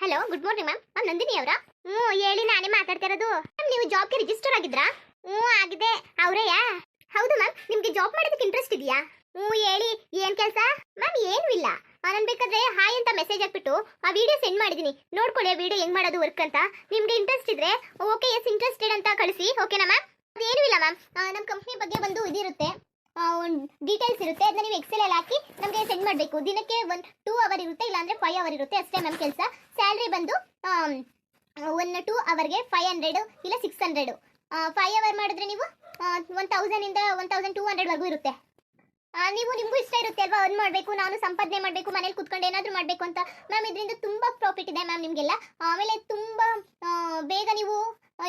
Hello good morning ma'am ನಾನು ನಂದಿನಿ ಅವರಾ? ಹ್ಞೂ ಹೇಳಿ, ನಾನೇ ಮಾತಾಡ್ತಾ ಇರೋದು. ಮ್ಯಾಮ್ ನೀವು ಜಾಬ್ಗೆ ರಿಜಿಸ್ಟರ್ ಆಗಿದ್ರಾ? ಹ್ಞೂ ಆಗಿದೆ. ಅವರೇಯಾ? ಹೌದು ಮ್ಯಾಮ್ ನಿಮಗೆ ಜಾಬ್ ಮಾಡೋದಕ್ಕೆ ಇಂಟ್ರೆಸ್ಟ್ ಇದೆಯಾ? ಹ್ಞೂ ಹೇಳಿ, ಏನು ಕೆಲಸ? ಮ್ಯಾಮ್ ಏನೂ ಇಲ್ಲ. ನಾನು ಬೇಕಾದ್ರೆ ಹಾಯ್ ಅಂತ ಮೆಸೇಜ್ ಹಾಕ್ಬಿಟ್ಟು ಆ ವಿಡಿಯೋ ಸೆಂಡ್ ಮಾಡಿದ್ದೀನಿ ನೋಡ್ಕೊಳ್ಳಿ, ಆ ವಿಡಿಯೋ ಹೆಂಗ್ ಮಾಡೋದು ವರ್ಕ್ ಅಂತ. ನಿಮಗೆ ಇಂಟ್ರೆಸ್ಟ್ ಇದ್ರೆ ಓಕೆ ಎಸ್ ಇಂಟ್ರೆಸ್ಟೆಡ್ ಅಂತ ಕಳಿಸಿ ಓಕೆನಾ ಮ್ಯಾಮ್ ಅದೇನೂ ಇಲ್ಲ ಮ್ಯಾಮ್ ನಮ್ಮ ಕಂಪ್ನಿ ಬಗ್ಗೆ ಬಂದು ಇದಿರುತ್ತೆ. ಒಂದು ಡೀಟೇಲ್ಸ್ ಇರುತ್ತೆ. ಅದನ್ನ ನೀವು ಎಕ್ಸೆಲ್ ಅಲ್ಲಿ ಹಾಕಿ ನಮಗೆ ಸೆಂಡ್ ಮಾಡಬೇಕು. ದಿನಕ್ಕೆ ಒಂದು ಟೂ ಅವರ್ ಇರುತ್ತೆ, ಇಲ್ಲಾಂದ್ರೆ ಫೈವ್ ಅವರ್ ಇರುತ್ತೆ. ಅಷ್ಟೇ ಮ್ಯಾಮ್ ಕೆಲಸ. ಸ್ಯಾಲ್ರಿ ಬಂದು ಒನ್ ಟೂ ಅವರ್ಗೆ ಫೈವ್ ಹಂಡ್ರೆಡು ಇಲ್ಲ ಸಿಕ್ಸ್ ಹಂಡ್ರೆಡ್ ಫೈವ್ ಅವರ್ ಮಾಡಿದ್ರೆ ನೀವು ಒನ್ ತೌಸಂಡ್ ಇಂದ ಒನ್ ತೌಸಂಡ್ ಟೂ ಹಂಡ್ರೆಡ್ ವರೆಗೂ ಇರುತ್ತೆ. ನೀವು ನಿಮಗೂ ಇಷ್ಟ ಇರುತ್ತೆ ಅಲ್ವಾ? ಅರ್ನ್ ಮಾಡಬೇಕು, ನಾನು ಸಂಪಾದನೆ ಮಾಡಬೇಕು, ಮನೇಲಿ ಕುತ್ಕೊಂಡು ಏನಾದರೂ ಮಾಡಬೇಕು ಅಂತ. ಮ್ಯಾಮ್ ಇದರಿಂದ ತುಂಬ ಪ್ರಾಫಿಟ್ ಇದೆ ಮ್ಯಾಮ್ ನಿಮಗೆಲ್ಲ. ಆಮೇಲೆ ತುಂಬ ಬೇಗ ನೀವು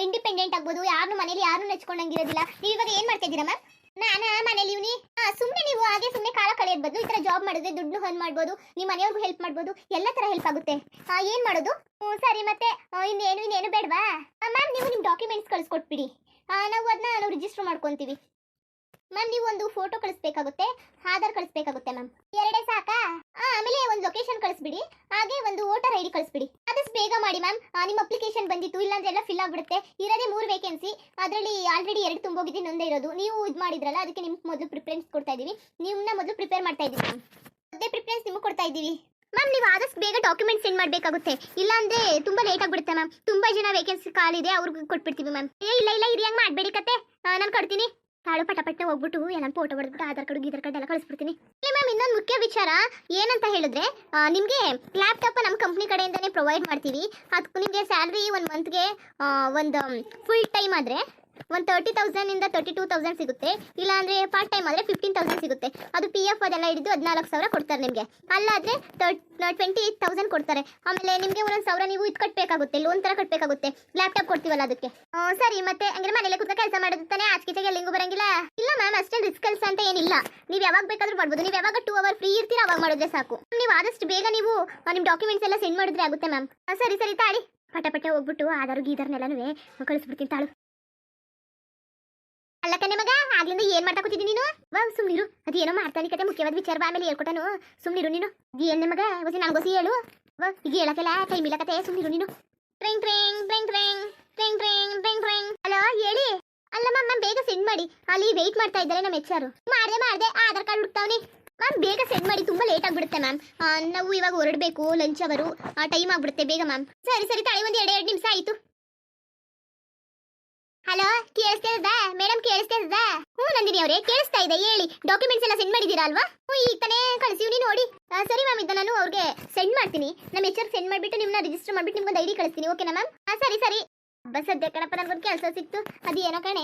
ಇಂಡಿಪೆಂಡೆಂಟ್ ಆಗ್ಬೋದು. ಯಾರನ್ನೂ ಮನೇಲಿ ಯಾರನ್ನೂ ನೆಚ್ಕೊಂಡಂಗಿರೋದಿಲ್ಲ. ನೀವು ಇವಾಗ ಏನು ಮಾಡ್ತಾ ಇದ್ದೀರಾ ಮ್ಯಾಮ್ ನಾನು ಮನೇಲಿ ಇವ್ನಿ. ಸುಮ್ಮನೆ ನೀವು ಹಾಗೆ ಸುಮ್ಮನೆ ಕಾಲ ಕಳೆಯೋದ್ ಬದಲು ಈ ತರ ಜಾಬ್ ಮಾಡಿದ್ರೆ ದುಡ್ಡು ಹನ್ ಮಾಡ್ಬೋದು. ನಿಮ್ಮ ಮನೆಯವ್ರಿಗೂ ಹೆಲ್ಪ್ ಮಾಡ್ಬೋದು. ಎಲ್ಲ ತರ ಹೆಲ್ಪ್ ಆಗುತ್ತೆ. ಏನ್ ಮಾಡೋದು? ಸರಿ ಮತ್ತೆ ಇನ್ನೇನು ಇನ್ನೇನು ಬೇಡವಾ? ಮ್ಯಾಮ್ ನೀವು ನಿಮ್ಮ ಡಾಕ್ಯುಮೆಂಟ್ಸ್ ಕಳಿಸ್ಕೊಟ್ಬಿಡಿ. ನಾವು ಅದನ್ನ ನಾವು ರಿಜಿಸ್ಟರ್ ಮಾಡ್ಕೊತೀವಿ. ಮ್ಯಾಮ್ ನೀವು ಒಂದು ಫೋಟೋ ಕಳಿಸ್ಬೇಕಾಗುತ್ತೆ ಆಧಾರ್ ಕಳಿಸ್ಬೇಕಾಗುತ್ತೆ ಮ್ಯಾಮ್ ಎರಡೇ ಸಾಕಾ? ಆ, ಆಮೇಲೆ ಒಂದು ಲೊಕೇಶನ್ ಕಳಿಸ್ಬಿಡಿ. ಹಾಗೆ ಒಂದು ವೋಟರ್ ಐ ಡಿ ಕಳಿಸ್ಬಿಡಿ. ಆದಷ್ಟು ಬೇಗ ಮಾಡಿ ಮ್ಯಾಮ್ ನಿಮ್ಮ ಅಪ್ಲಿಕೇಶನ್ ಬಂದಿತ್ತು ಇಲ್ಲಾಂದ್ರೆ ಎಲ್ಲ ಫಿಲ್ ಆಗ್ಬಿಡುತ್ತೆ. ಇರೋದೇ ಮೂರು ವೇಕೆನ್ಸಿ ಅದರಲ್ಲಿ ಆಲ್ರೆಡಿ ಎರಡು ತುಂಬೋಗಿದೆ ಒಂದೇ ಇರೋದು. ನೀವು ಇದು ಮಾಡಿದ್ರಲ್ಲ ಅದಕ್ಕೆ ನಿಮ್ಗೆ ಮೊದಲು ಪ್ರಿಫರೆನ್ಸ್ ಕೊಡ್ತಾ ಇದ್ದೀವಿ ನಿಮ್ಮನ್ನ ಮೊದಲು ಪ್ರಿಪೇರ್ ಮಾಡ್ತಾ ಇದ್ದೀವಿ ಮ್ಯಾಮ್ ಅದೇ ಪ್ರಿಫರೆನ್ಸ್ ನಿಮಗೆ ಕೊಡ್ತಾ ಇದ್ದೀವಿ ಮ್ಯಾಮ್ ನೀವು ಆದಷ್ಟು ಬೇಗ ಡಾಕ್ಯುಮೆಂಟ್ ಸೆಂಡ್ ಮಾಡಬೇಕಾಗುತ್ತೆ. ಇಲ್ಲಾಂದ್ರೆ ತುಂಬಾ ಲೇಟ್ ಆಗಿಬಿಡುತ್ತೆ ಮ್ಯಾಮ್ ತುಂಬಾ ಜನ ವೇಕೆನ್ಸಿ ಕಾಲಿದೆ ಅವ್ರಿಗೆ ಕೊಟ್ಬಿಡ್ತೀವಿ ಮ್ಯಾಮ್ ಏ ಇಲ್ಲ ಇಲ್ಲ ಇದು ಹೆಂಗೆ ಮಾಡಬೇಡಿ ಕತೆ. ನಾನು ಕೊಡ್ತೀನಿ ತಾಳು ಪಟ ಪಟ್ಟ ಹೋಗ್ಬಿಟ್ಟು ಎಲ್ಲ ಫೋಟೋ ಹೊಡೆದ್ಬಿಟ್ಟು ಆಧಾರ್ ಕಾರ್ಡ್, ಗೀಧಾರ್ ಕಾರ್ಡ್ ಎಲ್ಲ ಕಳಿಸ್ಬಿಡ್ತೀನಿ. ಮ್ಯಾಮ್ ಇನ್ನೊಂದು ಮುಖ್ಯ ವಿಚಾರ, ಏನಂತ ಹೇಳಿದ್ರೆ ನಿಮ್ಗೆ ಲ್ಯಾಪ್ಟಾಪ್ ನಮ್ಮ ಕಂಪ್ನಿ ಕಡೆಯಿಂದನೇ ಪ್ರೊವೈಡ್ ಮಾಡ್ತೀವಿ. ಅದಕ್ಕೆ ನಿಮಗೆ ಸ್ಯಾಲ್ರಿ ಒಂದು ಮಂತ್ಗೆ ಒಂದು ಫುಲ್ ಟೈಮ್ ಆದರೆ ಒಂದು ತರ್ಟಿ ಇಂದ ತರ್ಟಿ ಟೂ ತೌಸಂಡ್ ಸಿಗುತ್ತೆ. ಇಲ್ಲಾಂದ್ರೆ ಪಾರ್ಟ್ ಟೈಮ್ ಆದರೆ ಫಿಫ್ಟೀನ್ ತೌಸಂಡ್ ಸಿಗುತ್ತೆ. ಅದು ಪಿ ಎಫ್ ಅದೆಲ್ಲ ಹಿಡಿದು ಹದಿನಾಲ್ಕು ಸಾವಿರ ಕೊಡ್ತಾರೆ ನಿಮಗೆ. ಅಲ್ಲಾದರೆ ಟ್ವೆಂಟಿ ತೌಸಂಡ್ ಕೊಡ್ತಾರೆ. ಆಮೇಲೆ ನಿಮಗೆ ಒಂದೊಂದು ಸಾವಿರ ನೀವು ಇದು ಕಟ್ಟಬೇಕಾಗುತ್ತೆ ಲೋನ್ ಥರ ಕಟ್ಟಬೇಕಾಗುತ್ತೆ ಲ್ಯಾಪ್ಟಾಪ್ ಕೊಡ್ತೀವಲ್ಲ ಅದಕ್ಕೆ. ಸರಿ, ಮತ್ತೆ ಹಂಗಾರೆ ಮನೇಲೆ ಕೂತು ಕೆಲಸ ಮಾಡೋದು ತಾನೇ? ಆಚೆಗೆ ಎಲ್ಲಿಂಗೂ ಬರಂಗಿಲ್ಲ? ಇಲ್ಲ ಮ್ಯಾಮ್ ಅಷ್ಟೇ ರಿಸ್ಕ್ ಕೆಲಸ ಅಂತ ಏನಿಲ್ಲ. ನೀವು ಯಾವಾಗ ಬೇಕಾದ್ರೂ ಮಾಡ್ಬೋದು. ನೀವು ಯಾವಾಗ ಟೂ ಅವರ್ ಫ್ರೀ ಇರ್ತೀರಾ ಅವಾಗ ಮಾಡಿದ್ರೆ ಸಾಕು. ನೀವು ಆದಷ್ಟು ಬೇಗ ನೀವು ನಿಮ್ಮ ಡಾಕ್ಯುಮೆಂಟ್ಸ್ ಎಲ್ಲ ಸೆಂಡ್ ಮಾಡಿದ್ರೆ ಆಗುತ್ತೆ ಮ್ಯಾಮ್ ಸರಿ ಸರಿ, ತಾಳಿ. ಪಟ ಪಟ ಹೋಗ್ಬಿಟ್ಟು ಆಧಾರು ಗೀಧಾರ್ನೆಲ್ಲನೂ ಕಳಿಸ್ಬಿಡ್ತೀನಿ ತಾಳು. ಅಲ್ಲ ಮಗ ಆಗ್ಲಿಂದ ಏನ್ ಮಾಡ್ತಾ ಕೂತಿದ್ದಿ ನೀನು? ವಾ ಸುಮ್ನಿರು. ಏನೋ ಮಾಡ್ತಾನೆ ಕತೆ, ಮುಖ್ಯವಾದ ವಿಚಾರ ಬಾ ಆಮೇಲೆ ಹೇಳ್ಕೊಟ್ಟನು. ಸುಮ್ನಿರು ನೀನು. ಏನ್ ಮಗ ಹೊಸಿ ನನಗೋಸಿ ಹೇಳು. ವಾ, ಈಗ ಹೇಳಕ್ಕೆಲ್ಲ ಟೈಮ್ ಇಲ್ಲ ಕತೆ, ಸುಮ್ನಿರು ನೀನು. ಟ್ರೆಂಗ್ ಟ್ರೆಂಗ್ ಟ್ರೆಂಗ್ ಟ್ರೆಂಗ್ ಟ್ರೆಂಗ್ ಟ್ರೆಂಗ್ ಟ್ರೆಂಗ್ ಟ್ರೆಂಗ್. ಹಲೋ, ಹೇಳಿ. ಅಲ್ಲ, ಮ್ಯಾಮ್ ಬೇಗ ಸೆಂಡ್ ಮಾಡಿ. ಅಲ್ಲಿ ವೆಯ್ಟ್ ಮಾಡ್ತಾ ಇದ್ದಾರೆ ನಮ್ಮ ಎಚ್ ಮಾಡ್ದೆ ಮಾಡ್ದೆ. ಆಧಾರ್ ಕಾರ್ಡ್ ಹುಡ್ತಾವ್ನಿ ಮ್ಯಾಮ್, ಬೇಗ ಸೆಂಡ್ ಮಾಡಿ. ತುಂಬಾ ಲೇಟ್ ಆಗ್ಬಿಡುತ್ತೆ, ಮ್ಯಾಮ್. ನಾವು ಇವಾಗ ಹೊರಡಬೇಕು ಲಂಚ್ ಅವರು. ಟೈಮ್ ಆಗ್ಬಿಡುತ್ತೆ, ಬೇಗ, ಮ್ಯಾಮ್. ಸರಿ ಸರಿ, ತಾಳಿ, ಒಂದು ಎರಡು ಎರಡು ನಿಮಿಷ ಆಯ್ತು. ಹಲೋ ಕೇಳಿಸ್ತಾ ಇದ್ದಾ ಮೇಡಮ್ ಕೇಳಿಸ್ತಾ ಇದ್ದಾ ಹ್ಞೂ ನಂದಿನಿ ಅವರೇ, ಕೇಳಿಸ್ತಾ ಇದೆ, ಹೇಳಿ. ಡಾಕ್ಯುಮೆಂಟ್ಸ್ ಎಲ್ಲ ಸೆಂಡ್ ಮಾಡಿದ್ದೀರಾ ಅಲ್ವಾ? ಹ್ಞೂ ಈಗ ತಾನೇ ಕಳಿಸಿವ್ನಿ ನೋಡಿ. ಸರಿ ಮ್ಯಾಮ್ ಇದನ್ನ ನಾನು ಅವ್ರಿಗೆ ಸೆಂಡ್ ಮಾಡ್ತೀನಿ. ನಮ್ಮ ಹೆಸರು ಸೆಂಡ್ ಮಾಡಿಬಿಟ್ಟು ನಿಮ್ಮನ್ನ ರಿಜಿಸ್ಟರ್ ಮಾಡಿಬಿಟ್ಟು ನಿಮ್ಗೊಂದು ಐ ಡಿ ಕಳಿಸ್ತೀನಿ ಓಕೆನಾ ಮ್ಯಾಮ್ ಹಾಂ ಸರಿ ಸರಿ. ಬಸ್ ಸದ್ಯ ಕಣಪ್ಪ, ನನಗೊಂದು ಕೆಲಸ ಸಿಕ್ತು. ಅದು ಏನೋ ಕಣೆ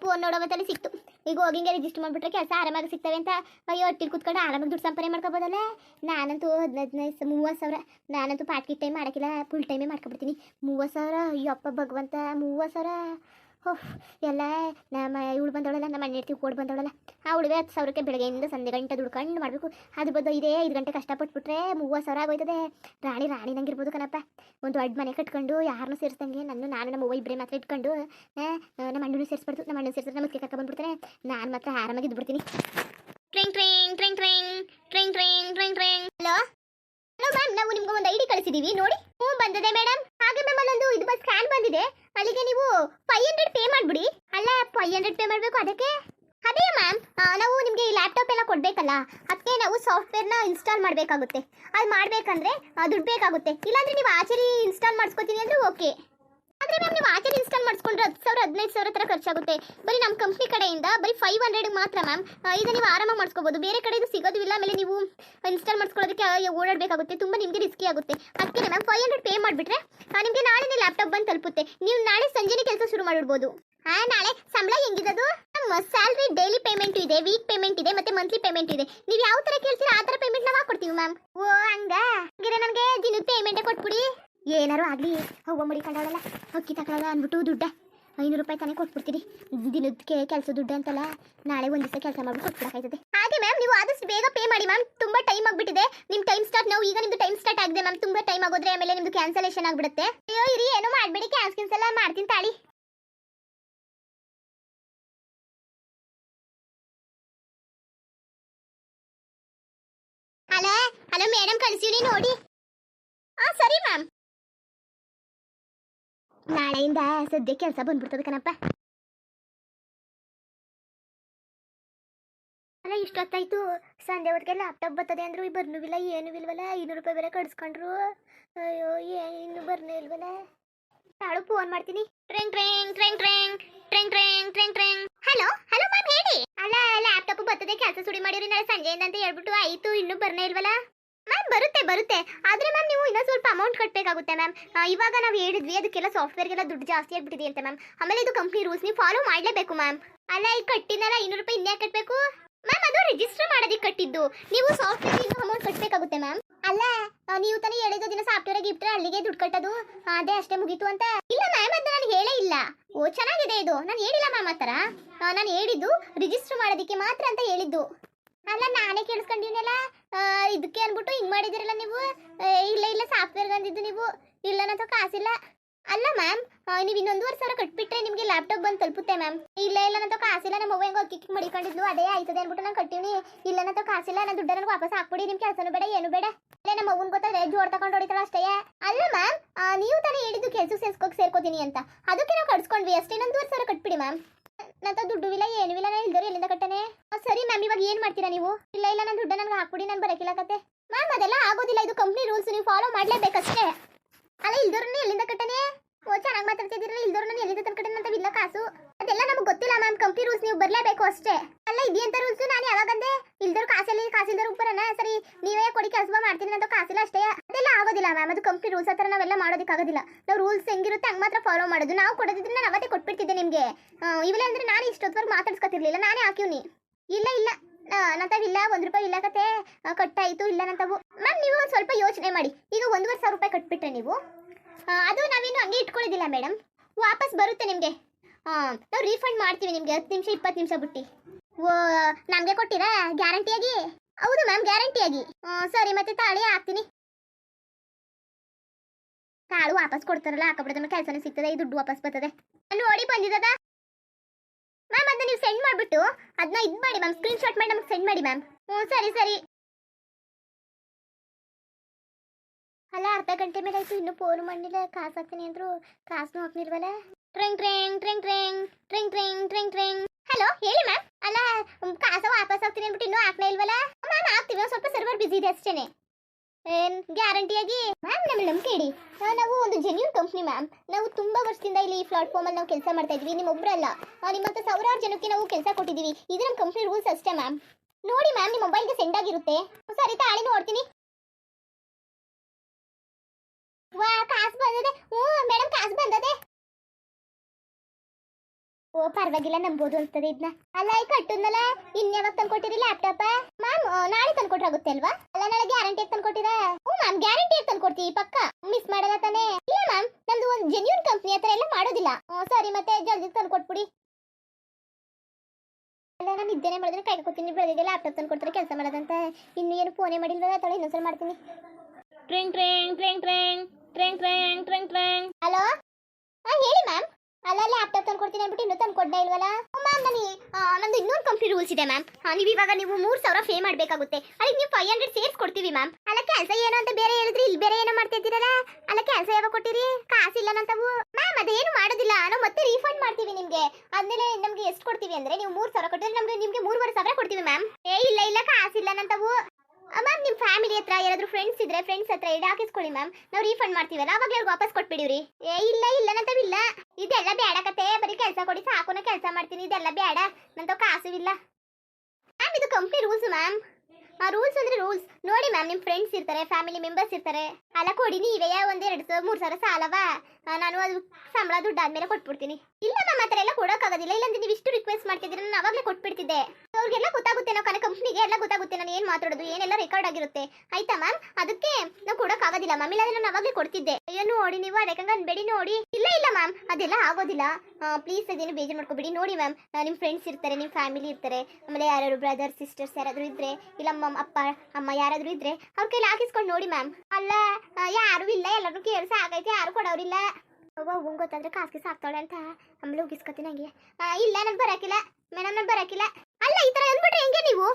ಫೋನ್ ನೋಡೋ ಸಿಕ್ತು. ಈಗ ಹೋಗಿಂಗೆ ರಿಜಿಸ್ಟರ್ ಮಾಡಿಬಿಟ್ರೆ ಕೆಲಸ ಆರಾಮಾಗಿ ಸಿಗ್ತವೆ ಅಂತ ಅಯ್ಯೋ ಒಟ್ಟಿಗೆ ಕುತ್ಕೊಂಡು ಆರಾಮಾಗಿ ದುಡ್ಡು ಸಂಪಾದನೆ ಮಾಡ್ಕೋಬೋದಲ್ಲ? ನಾನಂತೂ ಹದಿನೈದು ಹದಿನೈದು ಮೂವತ್ತು ಸಾವಿರ, ನಾನಂತೂ ಪಾರ್ಟಿ ಟೈಮ್ ಮಾಡೋಕ್ಕಿಲ್ಲ ಫುಲ್ ಟೈಮೇ ಮಾಡ್ಕೊಬಿಡ್ತೀನಿ. ಮೂವತ್ತು ಸಾವಿರ, ಅಯ್ಯಪ್ಪ ಭಗವಂತ, ಮೂವತ್ತು ಸಾವಿರ. ಓಹ್, ಎಲ್ಲ ನಮ್ಮ ಇವಳು ಬಂದವಳಲ್ಲ, ನಮ್ಮ ಹೆಂಡ್ತಿ ಓಡ್ ಬಂದವಳಲ್ಲ. ಆ ಹುಡುಗ ಹತ್ತು ಸಾವಿರಕ್ಕೆ ಬೆಳಗ್ಗೆಯಿಂದ ಸಂಜೆ ಗಂಟೆ ದುಡ್ಕೊಂಡು ಮಾಡಬೇಕು. ಅದು ಬದ್ದು ಇದೇ ಐದು ಗಂಟೆ ಕಷ್ಟಪಟ್ಬಿಟ್ರೆ ಮೂವತ್ತು ಸಾವಿರ ಆಗೋಯ್ತದೆ. ರಾಣಿ ರಾಣಿ ನಂಗಿರ್ಬೋದು ಕಣಪ್ಪ. ಒಂದು ದೊಡ್ಡ ಮನೆ ಕಟ್ಕೊಂಡು ಯಾರನ್ನೂ ಸೇರಿಸ್ದಂಗೆ ನಾನು ನಾನು ನಮ್ಮ ಅವ್ವ ಇಬ್ಬರೇ ಮಾತ್ರ ಇಟ್ಕೊಂಡು ನಮ್ಮ ಅಣ್ಣನೂ ಸೇರಿಸ್ಬಾರ್ದು, ನಮ್ಮ ಅಣ್ಣ ಸೇರಿಸಿದ್ರೆ ನಮಗೆ ಕರ್ಕ ಬಂದ್ಬಿಡ್ತಾನೆ ನಾನು ಮಾತ್ರ ಆರಾಮಾಗಿ ಇದ್ಬಿಡ್ತೀನಿ. ಟ್ರಿಂಗ್ ಟ್ರಿಂಗ್ ಟ್ರಿಂಗ್ ಟ್ರಿಂಗ್ ಟ್ರಿಂಗ್ ಟ್ರಿಂಗ್ ಟ್ರಿಂಗ್. ಟ್ರಿಂಗ್ ಹಲೋ? ಹಲೋ ಮ್ಯಾಮ್, ನಾವು ನಿಮ್ಗೆ ಒಂದು ಐ ಡಿ ಕಳಿಸಿದ್ದೀವಿ ನೋಡಿ ಹ್ಞೂ ಬಂದಿದೆ ಮೇಡಮ್ ಹಾಗೆ ಮ್ಯಾಮ್ ಅಲ್ಲೊಂದು ಇದು ಬಸ್ ಸ್ಕ್ಯಾನ್ ಬಂದಿದೆ ಅಲ್ಲಿಗೆ ನೀವು ಫೈವ್ ಹಂಡ್ರೆಡ್ ಪೇ ಮಾಡಿಬಿಡಿ ಅಲ್ಲ ಫೈವ್ ಹಂಡ್ರೆಡ್ ಪೇ ಮಾಡಬೇಕು ಅದಕ್ಕೆ ಅದೇ ಮ್ಯಾಮ್ ನಾವು ನಿಮಗೆ ಈ ಲ್ಯಾಪ್ಟಾಪ್ ಕೊಡಬೇಕಲ್ಲ ಅದಕ್ಕೆ ನಾವು ಸಾಫ್ಟ್ವೇರ್ನ ಇನ್ಸ್ಟಾಲ್ ಮಾಡಬೇಕಾಗುತ್ತೆ. ಅದು ಮಾಡಬೇಕಂದ್ರೆ ದುಡ್ಡು ಬೇಕಾಗುತ್ತೆ. ಇಲ್ಲಾಂದರೆ ನೀವು ಆಚೆರಿ ಇನ್ಸ್ಟಾಲ್ ಮಾಡಿಸ್ಕೊತೀನಿ ಅಂದರೆ ಓಕೆ ಆದರೆ ಮ್ಯಾಮ್ ನೀವು ಆಚರಿ ಇನ್ಸ್ಟಾಲ್ ಮಾಡಿಸ್ಕೊಂಡ್ರೆ ಹತ್ತು ಸಾವಿರ, ಹದಿನೈದು ಸಾವಿರ ಥರ ಖರ್ಚಾಗುತ್ತೆ. ಬರೀ ನಮ್ಮ ಕಂಪ್ನಿ ಕಡೆಯಿಂದ ಬರೀ ಫೈವ್ ಹಂಡ್ರೆಡ್ಗೆ ಮಾತ್ರ ಮ್ಯಾಮ್ ಈಗ ನೀವು ಆರಾಮಾಗಿ ಮಾಡಿಸ್ಕೋಬೋದು. ಬೇರೆ ಕಡೆ ಇದು ಸಿಗೋದು ಇಲ್ಲ, ಆಮೇಲೆ ನೀವು ಇನ್ಸ್ಟಾಲ್ ಮಾಡಿಸ್ಕೊಳ್ಳೋದಕ್ಕೆ ಓಡಾಡಬೇಕಾಗುತ್ತೆ. ತುಂಬ ನಿಮಗೆ ರಿಸ್ಕಿ ಆಗುತ್ತೆ. ಅದಕ್ಕೆ ಮ್ಯಾಮ್ ಫೈವ್ ಹಂಡ್ರೆಡ್ ಪೇ ಮಾಡಿಬಿಟ್ರೆ ನಿಮಗೆ ನಾಳೆನೇ ಲ್ಯಾಪ್ಟಾಪ್ ಬಂದು ತಲುಪುತ್ತೆ. ನೀವು ನಾಳೆ ಸಂಜೆನೇ ಕೆಲಸ ಶುರು ಮಾಡಿಬಿಡ್ಬೋದು ಹಾ, ನಾಳೆ ಸಂಬಳ ಹೆಂಗಿದದು? ನಮ್ಮ ಸ್ಯಾಲ್ರಿ ಡೈಲಿ ಪೇಮೆಂಟ್ ಇದೆ ವೀಕ್ ಪೇಮೆಂಟ್ ಇದೆ, ಮತ್ತೆ ಮಂತ್ಲಿ ಪೇಮೆಂಟ್ ಇದೆ. ನೀವು ಯಾವ ತರ ಕೇಳ್ತೀರಾ, ಆ ತರ ಪೇಮೆಂಟ್ ನಾವು ಕೊಡ್ತೀವಿ ಮ್ಯಾಮ್ ಓ, ಹಂಗ? ಹಾಗಿದ್ರೆ ನನಗೆ ದಿನದ ಪೇಮೆಂಟೇ ಕೊಟ್ಬಿಡಿ. ಏನಾರು ಆಗಲಿ ಮಡಿ ಕಂಡವಳಲ್ಲ, ಅಕ್ಕಿ ತಕೊಳ್ಳೋಣ ಅಂದ್ಬಿಟ್ಟು ದುಡ್ಡ. ಐನೂರು ರೂಪಾಯಿ ತಾನೇ ಕೊಟ್ಬಿಡ್ತೀರಿ. ದಿನದಕ್ಕೆ ಕೆಲಸ ದುಡ್ಡು ಅಂತಲ್ಲ, ನಾಳೆ ಒಂದು ದಿವಸ ಕೆಲಸ ಮಾಡಿ ಕೊಟ್ಬಿಡಕ್ಕಾಯ್ತದೆ. ಹಾಗೆ ಮ್ಯಾಮ್ ನೀವು ಆದಷ್ಟು ಬೇಗ ಪೇ ಮಾಡಿ ಮ್ಯಾಮ್ ತುಂಬಾ ಟೈಮ್ ಆಗ್ಬಿಟ್ಟಿದೆ. ನಿಮ್ಮ ಟೈಮ್ ಸ್ಟಾರ್ಟ್ ನಾವು ಈಗ ನಿಮ್ದು ಟೈಮ್ ಸ್ಟಾರ್ಟ್ ಆಗಿದೆ ಮ್ಯಾಮ್ ತುಂಬಾ ಟೈಮ್ ಆಗೋದ್ರೆ ಆಮೇಲೆ ನಿಮ್ದು ಕ್ಯಾನ್ಸಲೇಷನ್ ಆಗ್ಬಿಡುತ್ತೆ. ಅಯ್ಯೋ, ಇರಿ, ಏನೋ ಮಾಡಬೇಡಿ ಕ್ಯಾನ್ಸ್ ಕ್ಯಾನ್ಸಲ್ ಮಾಡ್ತೀನಿ ತಾಳಿ. ಹಲೋ ಹಲೋ ಮೇಡಮ್ ನೋಡಿ. ಹಾ ಸರಿ ಮ್ಯಾಮ್ ನಾಳೆಯಿಂದ ಸದ್ಯ ಕೆಲಸ ಬಂದ್ಬಿಡ್ತದೆ ಕಣಪ್ಪ. ಅಲ್ಲ, ಇಷ್ಟೊತ್ತಾಯ್ತು. ಸಂಜೆ ಹೊತ್ತಿಗೆ ಲ್ಯಾಪ್ಟಾಪ್ ಬರ್ತದೆ ಅಂದ್ರು ಬರ್ನೂ ಇಲ್ಲ, ಏನೂ ಇಲ್ವಲ್ಲ? ಐನೂರು ರೂಪಾಯಿ ಬೇರೆ ಕಳ್ಸ್ಕೊಂಡ್ರು. ಅಯ್ಯೋ, ಏನು ಬರ್ನೇ ಇಲ್ವಲ್ಲ? ನಾಳು ಫೋನ್ ಮಾಡ್ತೀನಿ. ಟ್ರೆಂಗ್ ಟ್ರೆಂಗ್ ಟ್ರೆಂಗ್ ಟ್ರೆಂಗ್ ಟ್ರೆಂಗ್ ಟ್ರೆಂಗ್ ಟ್ರೆಂಗ್ ಟ್ರೆಂಗ್ ಹಲೋ ಹಲೋ ಮ್ಯಾಮ್ ಹೇಳಿ ಅಲ್ಲ ಲ್ಯಾಪ್ಟಾಪ್ ಸುಡಿ ಮಾಡಿರಿ ನಾಳೆ ಸಂಜೆಯಿಂದ ಅಂತ ಹೇಳ್ಬಿಟ್ಟು ಆಯಿತು, ಇನ್ನೂ ಬರ್ನೇ ಇಲ್ವಲ್ಲ? ಮ್ಯಾಮ್ ಬರುತ್ತೆ ಬರುತ್ತೆ. ಆದರೆ ಮ್ಯಾಮ್ ನೀವು ಇನ್ನೂ ಸ್ವಲ್ಪ ಅಮೌಂಟ್ ಕಟ್ಟಬೇಕಾಗುತ್ತೆ ಮ್ಯಾಮ್ ಇವಾಗ ನಾವು ಹೇಳಿದ್ವಿ, ಅದಕ್ಕೆಲ್ಲ ಸಾಫ್ಟ್ವೇರ್ಗೆಲ್ಲ ದುಡ್ಡು ಜಾಸ್ತಿ ಆಗ್ಬಿಟ್ಟಿದೆ ಅಂತ ಮ್ಯಾಮ್ ಆಮೇಲೆ ಇದು ಕಂಪ್ನಿ ರೂಲ್ಸ್ ನೀವು ಫಾಲೋ ಮಾಡಲೇಬೇಕು ಮ್ಯಾಮ್ ಅಲ್ಲ ಈಗ ಕಟ್ಟಿನಲ್ಲ ಐನೂರು ರೂಪಾಯಿ ಇನ್ನೇ ಕಟ್ಟಬೇಕು ಮ್ಯಾಮ್ ಅದು ರಿಜಿಸ್ಟರ್ ಮಾಡೋದಕ್ಕೆ ಕಟ್ಟಿದ್ದು. ನೀವು ಸಾಫ್ಟ್ವೇರ್ ಅಮೌಂಟ್ ಕಟ್ಟಬೇಕಾಗುತ್ತೆ ಮ್ಯಾಮ್ ಅಲ್ಲ ನೀವು ತಾನೇ ಹೇಳಿದ ದಿನ ಸಾಫ್ಟ್ವೇರ್ ಗಿಫ್ಟ್ ಅಲ್ಲಿಗೆ ದುಡ್ಡು ಕಟ್ಟೋದು? ಅದೇ ಅಷ್ಟೇ ಮುಗೀತು ಅಂತ? ಇಲ್ಲ ಮ್ಯಾಮ್ ಅಂತ ನಾನು ಹೇಳೇ ಇಲ್ಲ. ಓ, ಚೆನ್ನಾಗಿದೆ ಇದು. ನಾನು ಹೇಳಿಲ್ಲ ಮ್ಯಾಮ್ ಆ ಥರ. ನಾನು ಹೇಳಿದ್ದು ರಿಜಿಸ್ಟರ್ ಮಾಡೋದಕ್ಕೆ ಮಾತ್ರ ಅಂತ ಹೇಳಿದ್ದು. ಅಲ್ಲ, ನಾನೇ ಕೇಳಿಸ್ಕೊಂಡಿನಲ್ಲ ಇದಕ್ಕೆ ಅಂದ್ಬಿಟ್ಟು ಹಿಂಗೆ ಮಾಡಿದಿರಲ್ಲ ನೀವು? ಇಲ್ಲ ಇಲ್ಲ ಸಾಫ್ಟ್ವೇರ್ ಅಂದಿದ್ದು ನೀವು. ಇಲ್ಲ ನನ್ನ ಕಾಸಿಲ್ಲ. ಅಲ್ಲ ಮ್ಯಾಮ್ ನೀವು ಇನ್ನೊಂದುವರೆ ಸಾವಿರ ಕಟ್ಬಿಟ್ರೆ ನಿಮಗೆ ಲ್ಯಾಪ್ಟಾಪ್ ಬಂದು ತಲುಪುತ್ತೆ ಮ್ಯಾಮ್. ಇಲ್ಲ ಇಲ್ಲ ನನ್ನ ಕಾಸಿಲ್ಲ ನಮ್ಮ ಹೆಂಗೋ ಅಕ್ಕಿ ಕಿಕ್ ಮಡಿಕೊಂಡಿದ್ಲು, ಅದೇ ಆಯ್ತದೆ ಅಂದ್ಬಿಟ್ಟು ನಾನು ಕಟ್ಟಿವ್ನಿ. ಇಲ್ಲ ನನ್ನ ಕಾಸಿಲ್ಲ ನನ್ನ ದುಡ್ಡ ನನಗೆ ವಾಪಸ್ ಹಾಕ್ಬಿಡಿ ನಿಮ್ ಕೆಲಸನೂ ಬೇಡ, ಏನು ಬೇಡ. ಇಲ್ಲ ನಮ್ಮ ಅವ್ವನ್ ಗೊತ್ತಾದ್ರೆ ಜೋಡ್ ತಗೊಂಡು ಹೊಡಿತಾಳ ಅಷ್ಟೇ. ಅಲ್ಲ ಮ್ಯಾಮ್ ನೀವು ತಾನೇ ಹೇಳಿದ್ದು ಕೆಲಸ ಸೇರ್ಸ್ಕೋಕ್ ಸೇರ್ಕೋತೀನಿ ಅಂತ. ಅದಕ್ಕೆ ನಾವು ಕಟ್ಸ್ಕೊಂಡ್ವಿ, ಅಷ್ಟೇ, ಇನ್ನೊಂದುವರೆ ಸಾವಿರ ಕಟ್ಬಿಡಿ ಮ್ಯಾಮ್. ನಂತ ದುಡ್ಡು ಇಲ್ಲ, ಏನು ಇಲ್ಲ, ನಾನು ಇಲ್ದವ್ರು ಎಲ್ಲಿಂದ ಕಟ್ಟನೆ? ಸರಿ ಮ್ಯಾಮ್, ಇವಾಗ ಏನು ಮಾಡ್ತೀರಾ ನೀವು? ಇಲ್ಲ ಇಲ್ಲ ನನ್ನ ದುಡ್ಡ ನನಗೆ ಹಾಕ್ಬಿಡಿ, ನಾನು ಬರಕಿಲ್ಲ ಕತೆ. ಮ್ಯಾಮ್, ಅದೆಲ್ಲ ಆಗೋದಿಲ್ಲ, ಇದು ಕಂಪ್ನಿ ರೂಲ್ಸ್ ನೀವು ಫಾಲೋ ಮಾಡ್ಲೇಬೇಕಷ್ಟೇ. ಅಲ್ಲ ಇಲ್ದೋರ್ನ ಎಲ್ಲಿಂದ ಕಟ್ಟನೆ? ಓ, ಚೆನ್ನಾಗಿ ಮಾತಾಡ್ತಿದ್ದೀರಲ್ಲ ಇಲ್ದೋರ್ನ ಎಲ್ಲಿಂದ ತಂದ್ಕಟ್ಟೆ ಅಂತ ಇಲ್ಲ ಕಾಸು? ಅದೆಲ್ಲ ನಮಗೆ ಗೊತ್ತಿಲ್ಲ ಮ್ಯಾಮ್ ಕಂಪ್ನಿ ರೂಲ್ಸ್ ನೀವು ಬರಲೇಬೇಕು ಅಷ್ಟೇ. ಅಲ್ಲ ಇದೆಯಂತ ರೂಲ್ಸ್ ನಾನು ಯಾವಾಗಂದೆ? ಇಲ್ದೋರು ಕಾಸಲ್ಲಿ, ಕಾಸಿಲ್ದೋರು ಬರೋಣ ಸರಿ, ನೀವೇ ಕೊಡಿ, ಕೆಲಸ ಮಾಡ್ತೀನಿ ಅಂತ ಕಾಸಿಲ್ಲ ಅಷ್ಟೇ. ಅದೆಲ್ಲ ಆಗೋದಿಲ್ಲ ಮ್ಯಾಮ್ ಅದು ಕಂಪ್ನಿ ರೂಲ್ಸ್ ಹತ್ರ ನಾವೆಲ್ಲ ಮಾಡೋದಕ್ಕಾಗೋದಿಲ್ಲ ನಾವು ರೂಲ್ಸ್ ಹೆಂಗಿರುತ್ತೆ ಹಂಗೆ ಮಾತ್ರ ಫಾಲೋ ಮಾಡೋದು. ನಾವು ಕೊಡೋದಿದ್ರೆ ನಾನು ಅವತ್ತೇ ಕೊಟ್ಬಿಡ್ತಿದ್ದೆ ನಿಮಗೆ. ಇವಿಲ್ಲ ಅಂದ್ರೆ ನಾನು ಇಷ್ಟೊತ್ತವರೆಗೆ ಮಾತಾಡ್ಸ್ಕೊತಿರ್ಲಿಲ್ಲ, ನಾನೇ ಹಾಕಿವ್ನಿ. ಇಲ್ಲ ಇಲ್ಲ. ನಂತವಿಲ್ಲ ಒಂದು ರೂಪಾಯಿ ಇಲ್ಲ ಕತೆ. ಕಟ್ಟಾಯಿತು, ಇಲ್ಲ ನಂತವು. ಮ್ಯಾಮ್, ನೀವು ಒಂದು ಸ್ವಲ್ಪ ಯೋಚನೆ ಮಾಡಿ. ಈಗ ಒಂದೂವರೆ ಸಾವಿರ ರೂಪಾಯಿ ಕಟ್ಬಿಟ್ರೆ ನೀವು. ಅದು ನಾವೇನು ಹಂಗೆ ಇಟ್ಕೊಳ್ಳೋದಿಲ್ಲ, ಮೇಡಮ್. ವಾಪಸ್ ಬರುತ್ತೆ ನಿಮಗೆ. ನಾವು ರೀಫಂಡ್ ಮಾಡ್ತೀವಿ ನಿಮಗೆ, ಹತ್ತು ನಿಮಿಷ, ಇಪ್ಪತ್ತು ನಿಮಿಷ ಬಿಟ್ಟು. ಓ, ನಮಗೆ ಕೊಟ್ಟಿರಾ? ಗ್ಯಾರಂಟಿಯಾಗಿ? ಹೌದು ಮ್ಯಾಮ್, ಗ್ಯಾರಂಟಿಯಾಗಿ. ಸರಿ, ಮತ್ತೆ ತಾಳಿ ಹಾಕ್ತೀನಿ. ತಾಳು ವಾಪಸ್ ಕೊಡ್ತಾರಲ್ಲ, ಹಾಕಬಿಡೋದನ್ನ ಕೆಲಸನೇ ಸಿಗ್ತದೆ, ಈ ದುಡ್ಡು ವಾಪಸ್ ಬರ್ತದೆ. ನೋಡಿ ಬಂದಿದ್ದದ ಮ್ಯಾಮ್ ಅದನ್ನ ನೀವು ಸೆಂಡ್ ಮಾಡಿಬಿಟ್ಟು ಅದನ್ನ ಇದು ಮಾಡಿ ಮ್ಯಾಮ್ ಸ್ಕ್ರೀನ್ ಶಾಟ್ ಮಾಡಿ ನಮ್ಗೆ ಸೆಂಡ್ ಮಾಡಿ ಮ್ಯಾಮ್. ಹ್ಞೂ ಸರಿ ಸರಿ. ಅಲ್ಲ, ಅರ್ಧ ಗಂಟೆ ಮೇಲೆ ಆಯಿತು, ಇನ್ನೂ ಫೋನ್ ಮಾಡಿಲ್ಲ, ಕಾಸು ಹಾಕ್ತೀನಿ ಅಂದ್ರು, ಕಾಸು ಹಾಕ್ನಿಲ್ವಲ್ಲ ಟ್ರಿಂಗ್ ಟ್ರಿಂಗ್ ಟ್ರಿಂಗ್ ಟ್ರಿಂಗ್ ಟ್ರಿಂಗ್ ಟ್ರಿಂಗ್ ಟ್ರಿಂಗ್ ಟ್ರಿಂಗ್. ಹಲೋ ಹೇಳಿ ಮ್ಯಾಮ್. ಅಲ್ಲ, ಕಾಸು ವಾಪಸ್ ಹಾಕ್ತೀನಿ ಅಂದ್ಬಿಟ್ಟು ಇನ್ನೂ ಹಾಕ್ಲೇ ಇಲ್ವಲ್ಲ? ಮ್ಯಾಮ್, ಹಾಕ್ತೀವಿ ಸ್ವಲ್ಪ ಸರ್ವರ್ ಬಿಸಿ ಇದೆ ಅಷ್ಟೇನೆ. ಏನ್ ಗ್ಯಾರಂಟಿಯಾಗಿ ಮ್ಯಾಮ್ ನಮ್ಮಲ್ಲಿ ನಂಬಿಕೆ ಇಡಿ. ನಾವು ಒಂದು ಜೆನ್ಯೂನ್ ಕಂಪ್ನಿ ಮ್ಯಾಮ್ ನಾವು ತುಂಬಾ ವರ್ಷದಿಂದ ಇಲ್ಲಿ ಈ ಪ್ಲಾಟ್ಫಾರ್ಮ್ ಅಲ್ಲಿ ನಾವು ಕೆಲಸ ಮಾಡ್ತಾ ಇದ್ವಿ ನಿಮ್ಮ ಒಬ್ಬರಲ್ಲ ಸಾವಿರಾರು ಜನಕ್ಕೆ ನಾವು ಕೆಲಸ ಕೊಟ್ಟಿದ್ದೀವಿ. ಇದು ನಮ್ಮ ಕಂಪ್ನಿ ರೂಲ್ಸ್ ಅಷ್ಟೇ ಮ್ಯಾಮ್ ನೋಡಿ ಮ್ಯಾಮ್ ನಿಮ್ಮ ಮೊಬೈಲ್ಗೆ ಸೆಂಡ್ ಆಗಿರುತ್ತೆ. ಸರಿ ತಾಳಿ ನೋಡ್ತೀನಿ. ವಾ, ಕಾಸು ಬಂದದೆ. ಹ್ಞೂ ಮೇಡಮ್ ಕಾಸು ಬಂದದೆ. ಓ ಪರವಾಗಿಲ್ಲ ನಂಬೋದು ಅನ್ಸ್ತದೆ ಇದನ್ನ ಅಲ್ಲ ಈ ಕಟ್ಟುದ್ನಲ್ಲ ಇನ್ಯಾವಾಗ ತಂದ್ಕೊಟ್ಟಿರಿ ಲ್ಯಾಪ್ಟಾಪ ಮ್ಯಾಮ್ ನಾಳೆ ತಂದ್ಕೊಟ್ರಾಗುತ್ತೆ ಅಲ್ವಾ? ಅಲ್ಲ ನಾಳೆ ಗ್ಯಾರಂಟಿ ತಂದ್ಕೊಟ್ಟಿರ ಹ್ಞೂ ಮ್ಯಾಮ್ ಗ್ಯಾರಂಟಿ ತಂದ್ಕೊಡ್ತೀವಿ ಪಕ್ಕ. ಮಿಸ್ ಮಾಡಲ್ಲ ತಾನೇ? ಇಲ್ಲ ಮ್ಯಾಮ್ ನಮ್ದು ಒಂದು ಜೆನ್ಯೂನ್ ಕಂಪ್ನಿ ಹತ್ರ ಎಲ್ಲ ಮಾಡೋದಿಲ್ಲ. ಸರಿ ಮತ್ತೆ ಜಲ್ದಿ ತಂದ್ಕೊಟ್ಬಿಡಿ. ಅಲ್ಲ ನಾನು ಇದ್ದೇನೆ ಮಾಡಿದ್ರೆ ಕೈ ಕೂತೀನಿ ಬೆಳಗ್ಗೆ ಲ್ಯಾಪ್ಟಾಪ್ ತಂದ್ಕೊಡ್ತಾರೆ ಕೆಲಸ ಮಾಡೋದಂತ. ಇನ್ನು ಏನು ಫೋನೇ ಮಾಡಿಲ್ವಲ್ಲ ತೊಳೆ ಇನ್ನೊಂದ್ಸಲ ಮಾಡ್ತೀನಿ. ಟ್ರೆಂಗ್ ಟ್ರೆಂಗ್ ಟ್ರೆಂಗ್ ಟ್ರೆಂಗ್ ಟ್ರೆಂಗ್ ಟ್ರೆಂಗ್ ಟ್ರೆಂಗ್. ಟ್ರೆಂಗ್ ಹಲೋ ಹಾಂ ಹೇಳಿ ಮ್ಯಾಮ್ ಅಲ್ಲ ಲ್ಯಾಪ್ಟಾಪ್ ತಂದ್ಕೊಡ್ತೀನಿ ಅಂದ್ಬಿಟ್ಟು ಇನ್ನೂ ತಂದ್ಕೊಡ್ಲೇ ಇಲ್ವಲ್ಲ? ಮ್ಯಾಮ್ ನನಗೆ ನಮ್ದು ಇನ್ನೊಂದು ಕಂಪ್ನಿ ರೂಲ್ಸ್ ಇದೆ ಮ್ಯಾಮ್ ನೀವು ಇವಾಗ ನೀವು ಮೂರು ಸಾವಿರ ಪೇ ಮಾಡಬೇಕಾಗುತ್ತೆ. ಅದಕ್ಕೆ ನೀವು ಫೈವ್ ಹಂಡ್ರೆಡ್ ಸೇರ್ಸ್ ಕೊಡ್ತೀವಿ ಮ್ಯಾಮ್ ಅಲ್ಲ ಕೆಲಸ ಏನು ಅಂತ ಬೇರೆ ಹೇಳಿದ್ರಿ, ಇಲ್ಲಿ ಬೇರೆ ಏನೋ ಮಾಡ್ತಾ ಇದ್ದೀರಲ್ಲ? ಅಲ್ಲ ಕೆಲಸ ಯಾವಾಗ ಕೊಟ್ಟಿರಿ? ಕಾಸಿಲ್ಲ ನಂತವು. ಮ್ಯಾಮ್ ಅದೇನು ಮಾಡೋದಿಲ್ಲ. ನಾವು ಮತ್ತೆ ರೀಫಂಡ್ ಮಾಡ್ತೀವಿ ನಿಮಗೆ. ಆದ್ಮೇಲೆ ನಮಗೆ ಎಷ್ಟು ಕೊಡ್ತೀವಿ ಅಂದ್ರೆ, ನೀವು ಮೂರು ಸಾವಿರ ಕೊಟ್ಟಿದ್ರೆ ನಮ್ಗೆ, ನಿಮಗೆ ಮೂರುವರೆ ಸಾವಿರ ಕೊಡ್ತೀವಿ ಮ್ಯಾಮ್ ಏ, ಇಲ್ಲ ಇಲ್ಲ, ಕಾಸಿಲ್ಲ ನಂತವು. ಮ್ಯಾಮ್ ನಿಮ್ಮ ಫ್ಯಾಮಿಲಿ ಹತ್ರ ಯಾರಾದರೂ ಫ್ರೆಂಡ್ಸ್ ಇದ್ರೆ ಫ್ರೆಂಡ್ಸ್ ಹತ್ರ ಇಡ ಹಾಕಿಸ್ಕೊಳ್ಳಿ ಮ್ಯಾಮ್ ನಾವು ರೀಫಂಡ್ ಮಾಡ್ತೀವಲ್ಲ, ಅವಾಗ ಅವ್ರಿಗೆ ವಾಪಸ್ ಕೊಟ್ಬಿಡಿವ್ರಿ. ಏ, ಇಲ್ಲ ಇಲ್ಲ ನಂತವಿಲ್ಲ ಇದೆಲ್ಲ ಬೇಡ ಕತೆ ಬರೀ ಕೆಲಸ ಕೊಡಿ ಸಾಕು ನಾ ಕೆಲಸ ಮಾಡ್ತೀನಿ. ಇದೆಲ್ಲ ಬೇಡ. ನಂತ ಕಾಸು ಇಲ್ಲ. ಮ್ಯಾಮ್ ಇದು ಕಂಪ್ನಿ ರೂಲ್ಸ್ ಮ್ಯಾಮ್ ಆ ರೂಲ್ಸ್ ಅಂದರೆ ರೂಲ್ಸ್ ನೋಡಿ ಮ್ಯಾಮ್ ನಿಮ್ಮ ಫ್ರೆಂಡ್ಸ್ ಇರ್ತಾರೆ ಫ್ಯಾಮಿಲಿ ಮೆಂಬರ್ಸ್ ಇರ್ತಾರೆ. ಅಲ್ಲ, ಕೊಡಿ, ನೀವೇ ಒಂದು ಎರಡು ಸಾವಿರ ಮೂರು ಸಾವಿರ ಸಾಲವಾ? ನಾನು ಅದು ಸಂಬಳ ದುಡ್ಡು ಆದ್ಮೇಲೆ ಕೊಟ್ಬಿಡ್ತೀನಿ. ಇಲ್ಲ ಮ್ಯಾಮ್, ಆ ಥರ ಎಲ್ಲ ಕೊಡೋಕ್ಕಾಗೋದಿಲ್ಲ. ಇಲ್ಲಾಂದ್ರೆ ನೀವು ಇಷ್ಟು ರಿಕ್ವೆಸ್ಟ್ ಮಾಡ್ತಿದ್ದೀರ, ನಾನು ಅವಾಗಲೇ ಕೊಟ್ಬಿಡ್ತಿದ್ದೆ. ಅವ್ರಿಗೆಲ್ಲ ಗೊತ್ತಾಗುತ್ತೆ ನಾವು ಕನಕ ಕಂಪ್ನಿಗೆ ಎಲ್ಲ ಗೊತ್ತಾಗುತ್ತೆ ನಾನು ಏನು ಮಾತಾಡೋದು, ಏನೆಲ್ಲ ರೆಕಾರ್ಡ್ ಆಗಿರುತ್ತೆ. ಆಯ್ತಾ ಮ್ಯಾಮ್? ಅದಕ್ಕೆ ನಾವು ಕೊಡೋಕ್ಕಾಗೋದಿಲ್ಲ ಮ್ಯಾಮ್. ಇಲ್ಲಾಂದ್ರೆ ನಾನು ಅವಾಗಲೇ ಕೊಡ್ತಿದ್ದೆ. ಅಯ್ಯೋ, ನೋಡಿ ನೀವು ಅದಕ್ಕೆ ಅನ್ಬೇಡಿ ನೋಡಿ. ಇಲ್ಲ ಇಲ್ಲ ಮ್ಯಾಮ್, ಅದೆಲ್ಲ ಆಗೋದಿಲ್ಲ. ಪ್ಲೀಸ್ ಅದೇನು ಬೇಜಾರು ಮಾಡ್ಕೊಬೇಡಿ. ನೋಡಿ ಮ್ಯಾಮ್ ನಿಮ್ಮ ಫ್ರೆಂಡ್ಸ್ ಇರ್ತಾರೆ ನಿಮ್ಮ ಫ್ಯಾಮಿಲಿ ಇರ್ತಾರೆ. ಆಮೇಲೆ ಯಾರು ಬ್ರದರ್ ಸಿಸ್ಟರ್ಸ್ ಯಾರಾದರೂ ಇದ್ರೆ, ಇಲ್ಲ ಮ್ಯಾಮ್ ಅಪ್ಪ, ಅಮ್ಮ ಯಾರಾದರೂ ಇದ್ರೆ, ಅವ್ರ ಕೈಲಿ ಹಾಕಿಸ್ಕೊಂಡು ನೋಡಿ ಮ್ಯಾಮ್. ಅಲ್ಲ ಯಾರೂ ಇಲ್ಲ ಎಲ್ಲರೂ ಕೇಳಿಸ ಆಗೈತೆ ಯಾರು ಕೊಡೋರಿಲ್ಲ ಅವ್ವಂಗೆ ಗೊತ್ತಾದ್ರೆ ಕಾಸು ಹಾಕ್ತಾಳೆ ಅಂತ ಆಮೇಲೆ ಉಗಿಸ್ಕೊತೀನಿ ಹಂಗೆ. ಇಲ್ಲ ನಾನು ಬರಕಿಲ್ಲ. ಮೇಡಮ್ ನಾನು ಬರಕಿಲ್ಲ. ಅಲ್ಲ, ಈ ಥರ ಅಂದ್ಬಿಟ್ರೆ ಹೆಂಗೆ ನೀವು?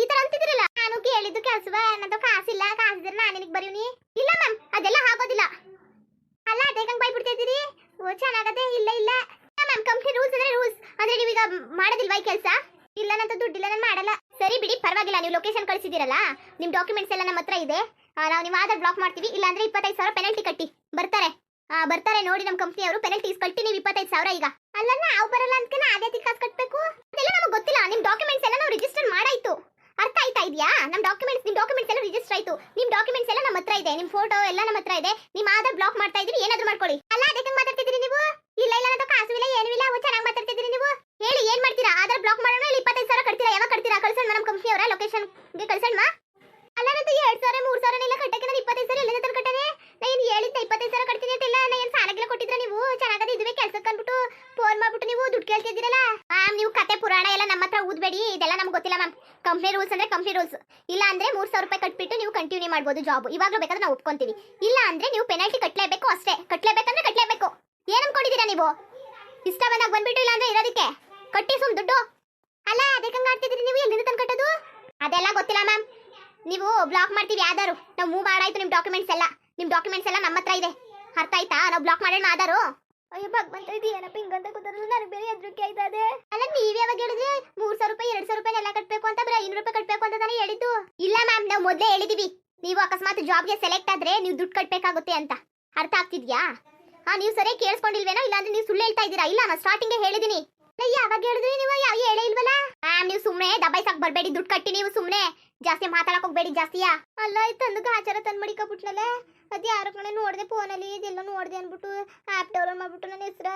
ಈ ಥರ ಅಂತಿದ್ರಲ್ಲ ನಾನು ಕೇಳಿದ್ದು ಕೆಲ್ಸವ ಅನ್ನೋದು ಕಾಸಿಲ್ಲ, ಕಾಸಿದ್ರೆ ನಾನು ನಿನಗ್ ಬರೀವ್ನಿ ಇಲ್ಲ, ಮ್ಯಾಮ್, ಅದೆಲ್ಲ ಆಗೋದಿಲ್ಲ. ಅಲ್ಲ, ಅದೇ ಹಂಗ್ ಬೈಬಿಡ್ತಾ ಇದ್ದೀರಿ? ಓ, ಚೆನ್ನಾಗದೆ, ಇಲ್ಲ ಇಲ್ಲ. ಮ್ಯಾಮ್ ಕಂಪ್ನಿ ರೂಲ್ಸ್ ಅಂದ್ರೆ ರೂಲ್ಸ್ ನೀವು ಈಗ ಮಾಡೋದಿಲ್ವಾ ಈ ಕೆಲಸ? ಇಲ್ಲ ನಂತ ದುಡ್ಡಿಲ್ಲ, ನಾನು ಮಾಡಲ್ಲ. ಸರಿ ಬಿಡಿ, ಪರವಾಗಿಲ್ಲ, ನೀವು ಲೊಕೇಶನ್ ಕಳ್ಸಿದಿರಲ್ಲ ನಿಮ್ಮ ಡಾಕ್ಯುಮೆಂಟ್ಸ್ ಎಲ್ಲ ನಮ್ಮ ಹತ್ರ ಇದೆ ನಾವು, ನೀವು ಆಧಾರ್ ಬ್ಲಾಕ್ ಮಾಡ್ತೀವಿ. ಇಲ್ಲಾಂದ್ರೆ ಇಪ್ಪತ್ತೈದು ಸಾವಿರ ಪೆನಲ್ಟಿ ಕಟ್ಟಿ. ಬರ್ತಾರೆ. ಬರ್ತಾರೆ ನೋಡಿ ನಮ್ಮ ಕಂಪ್ನಿಯವರು ಪೆನಲ್ಟೀಸ್ ಕಟ್ಟಿ ನೀವು ಇಪ್ಪತ್ತೈದು ಸಾವಿರ ಈಗ. ಅಲ್ಲ ನಾವು ಬರಲ್ಲ ಅಂತ ಅದೇ ಕಾಸು ಕಟ್ಟಬೇಕು ಅದೆಲ್ಲ ನಮಗೆ ಗೊತ್ತಿಲ್ಲ. ನಿಮ್ಮ ಡಾಕ್ಯುಮೆಂಟ್ಸ್ ಎಲ್ಲ ನಾವು ರಿಜಿಸ್ಟರ್ ಮಾಡಾಯ್ತು. ಅರ್ಥ ಆಯ್ತಾ ಇದೆಯಾ? ನಮ್ಮ ಡಾಕ್ಯುಮೆಂಟ್ಸ್ ನಿಮ್ಮ ಡಾಕ್ಯುಮೆಂಟ್ಸ್ ಎಲ್ಲ ರಿಜಿಸ್ಟರ್ ಆಯ್ತು. ನಿಮ್ಮ ಡಾಕ್ಯುಮೆಂಟ್ಸ್ ಎಲ್ಲ ನಮ್ಮ ಹತ್ರ ಇದೆ. ನಿಮ್ಮ ಫೋಟೋ ಎಲ್ಲ ನಮ್ಮ ಹತ್ರ ಇದೆ. ನಿಮ್ಮ ಆಧಾರ್ ಬ್ಲಾಕ್ ಮಾಡ್ತಾ ಇದೀರಿ ಏನಾದ್ರು ಮಾಡ್ಕೊಳ್ಳಿ. ಅಲ್ಲ ಅದಕ್ಕೆ ಮಾತಾಡ್ತಿದ್ದೀರಿ ನೀವು? ಇಲ್ಲ ಇಲ್ಲ ಅಂತ ಕಾಸು ಇಲ್ಲ, ಏನೂ ಇಲ್ಲ ಚೆನ್ನಾಗಿ ಮಾತಾಡ್ತಿದ್ದೀರಿ ನೀವು? ಹೇಳಿ, ಏನ್ ಮಾಡ್ತೀರಾ? ಆಧಾರ್ ಬ್ಲಾಕ್ ಮಾಡೋಣ ಇಲ್ಲಿ ಇಪ್ಪತ್ತೈದು ಸಾವಿರ ಕಟ್ತೀರಾ? ಯಾವಾಗ ಕಟ್ತೀರಾ? ಕಳ್ಸೋಣ ನಮ್ಮ ಲೊಕೇಶನ್ ಲೊಕೇಶನ್ಗೆ ಕಳ್ಸೋಣ ಅಲ್ಲ, ನಂದು ಎರಡ್ ಸಾವಿರ, ಮೂರ್ ಸಾವಿರ ಎಲ್ಲ ಕಟ್ಟಕ್ಕೆ ನಾನು ಇಪ್ಪತ್ತೈದು ಸಾವಿರ ಕಟ್ಟದೆ ಕಟ್ಟನೆ? ನಾನು ಹೇಳಿದ್ದೆ ಇಪ್ಪತ್ತೈದು ಸಾವಿರ ಕಟ್ತೀನಿ ಅಂತ ಇಲ್ಲ ನಾನು ಏನು ಸಾಲಗೆಲ್ಲ ಕೊಟ್ಟಿದ್ರ ನೀವು ಅಂದ್ಬಿಟ್ಟು ಫೋನ್ ಮಾಡ್ಬಿಟ್ಟು ನೀವು ದುಡ್ಡು ಕೇಳ್ತಿದ್ದೀರಲ್ಲ ಮ್ಯಾಮ್ ನೀವು ಕತೆ ಪುರಾಣ ಎಲ್ಲ ನಮ್ಮ ಹತ್ರ ಊದ್ಬೇಡಿ ಇದೆಲ್ಲ ನಮ್ಗೆ ಗೊತ್ತಿಲ್ಲ ಮ್ಯಾಮ್ ಕಂಪ್ನಿ ರೂಲ್ಸ್ ಅಂದ್ರೆ ಕಂಪ್ನಿ ರೂಲ್ಸ್ ಇಲ್ಲ ಅಂದ್ರೆ ಮೂರ್ ಸಾವಿರ ರೂಪಾಯಿ ಕಟ್ಬಿಟ್ಟು ನೀವು ಕಂಟಿನ್ಯೂ ಮಾಡ್ಬೋದು ಜಾಬ್ ಇವಾಗಲೂ ಬೇಕಾದ್ರೆ ನಾವು ಒಪ್ಕೊಂತೀವಿ. ಇಲ್ಲ ಅಂದ್ರೆ ನೀವು ಪೆನಾಲ್ಟಿ ಕಟ್ಟಲೇಬೇಕು ಅಷ್ಟೇ. ಕಟ್ಟಲೇಬೇಕಂದ್ರೆ ಕಟ್ಟಲೇಬೇಕು ಏನ್ ಅನ್ಕೊಂಡಿದ್ದೀರಾ ನೀವು? ಇಷ್ಟ ಬಂದಾಗ ಬಂದ್ಬಿಟ್ಟು ಇಲ್ಲ ಅಂದ್ರೆ ಇರೋದಕ್ಕೆ? ಕಟ್ಟಿ ಸುಮ್ ದುಡ್ಡು. ಅಲ್ಲ ಅದಕ್ಕೆ ಆಡ್ತಿದ್ರಿ ನೀವು? ಎಲ್ಲಿಂದ ತಂದು ಕಟ್ಟೋದು? ಅದೆಲ್ಲ ಗೊತ್ತಿಲ್ಲ ಮ್ಯಾಮ್ ನೀವು ಬ್ಲಾಕ್ ಮಾಡ್ತೀವಿ ಯಾವ್ದಾರು ನಾವು ಮೂವ್ ಮಾಡಾಯ್ತು ನಿಮ್ಮ ಡಾಕ್ಯುಮೆಂಟ್ಸ್ ಎಲ್ಲ. ನಿಮ್ಮ ಡಾಕ್ಯುಮೆಂಟ್ಸ್ ಎಲ್ಲ ನಮ್ಮ ಹತ್ರ ಇದೆ. ಅರ್ಥ ಆಯ್ತಾ? ನಾವು ಬ್ಲಾಕ್ ಮಾಡೋಣ ಆಧಾರು? ಅಯ್ಯೋ, ಭಗವಂತ, ಇದು ಏನಪ್ಪ ಹಿಂಗಂತ ಕೂತಾರಲ್ಲ ನನಗೆ ಬೇರೆ ಹೆದರಿಕೆ ಆಯ್ತದೆ ಅಲ್ಲ, ನೀವ್ ಯಾವಾಗ ಹೇಳಿದ್ರಿ? ಮೂರ್ ಸಾವಿರ ರೂಪಾಯಿ, ಎರಡ್ ಸಾವಿರ ರೂಪಾಯಿ ಎಲ್ಲ ಕಟ್ಬೇಕು ಅಂತ ಬರೀ ಐನೂರು ರೂಪಾಯಿ ಕಟ್ಬೇಕು ಅಂತ ತಾನೇ ಹೇಳಿದ್ದು. ಇಲ್ಲ ಮ್ಯಾಮ್ ನಾವು ಮೊದಲೇ ಹೇಳಿದೀವಿ. ನೀವು ಅಕಸ್ಮಾತ್ ಜಾಬ್ಗೆ ಸೆಲೆಕ್ಟ್ ಆದ್ರೆ ನೀವು ದುಡ್ಡು ಕಟ್ಬೇಕಾಗುತ್ತೆ ಅಂತ. ಅರ್ಥ ಆಗ್ತಿದ್ಯಾ? ಹಾ, ನೀವು ಸರಿ ಕೇಳಿಸ್ಕೊಂಡಿಲ್ವೇನೋ? ಇಲ್ಲಾಂದ್ರೆ ನೀವು ಸುಳ್ಳು ಹೇಳ್ತಾ ಇದ್ದೀರಾ? ಇಲ್ಲ, ನಾನು ಸ್ಟಾರ್ಟಿಂಗ್ ಹೇಳಿದೀನಿ. ಯಾವಾಗ ಹೇಳಿದ್ರಿ ನೀವು? ಯಾವ ಹೇಳೇ ಇಲ್ವಲ್ಲ? ಮ್ಯಾಮ್ ನೀವು ಸುಮ್ಮನೆ ದಬಾಯ್ಸಕ್ ಬರಬೇಡಿ, ದುಡ್ಡು ಕಟ್ಟಿ ನೀವು ಸುಮ್ಮನೆ ಜಾಸ್ತಿ ಮಾತಾಡಕ್ ಹೋಗ್ಬೇಡಿ ಜಾಸ್ತಿಯಾ? ಅಲ್ಲ ತಂದು ಆಚಾರ ತಂದು ಮಡಿಕೊಬಿಟ್ನಲ್ಲ ಅದು ಯಾರು ಕಡೆ ನೋಡಿದೆ ಫೋನಲ್ಲಿ ಇದೆಲ್ಲ ನೋಡಿದೆ ಅಂದ್ಬಿಟ್ಟು ಆ್ಯಪ್ ಡೌನ್ಲೋಡ್ ಮಾಡ್ಬಿಟ್ಟು ನನ್ನ ಹೆಸರು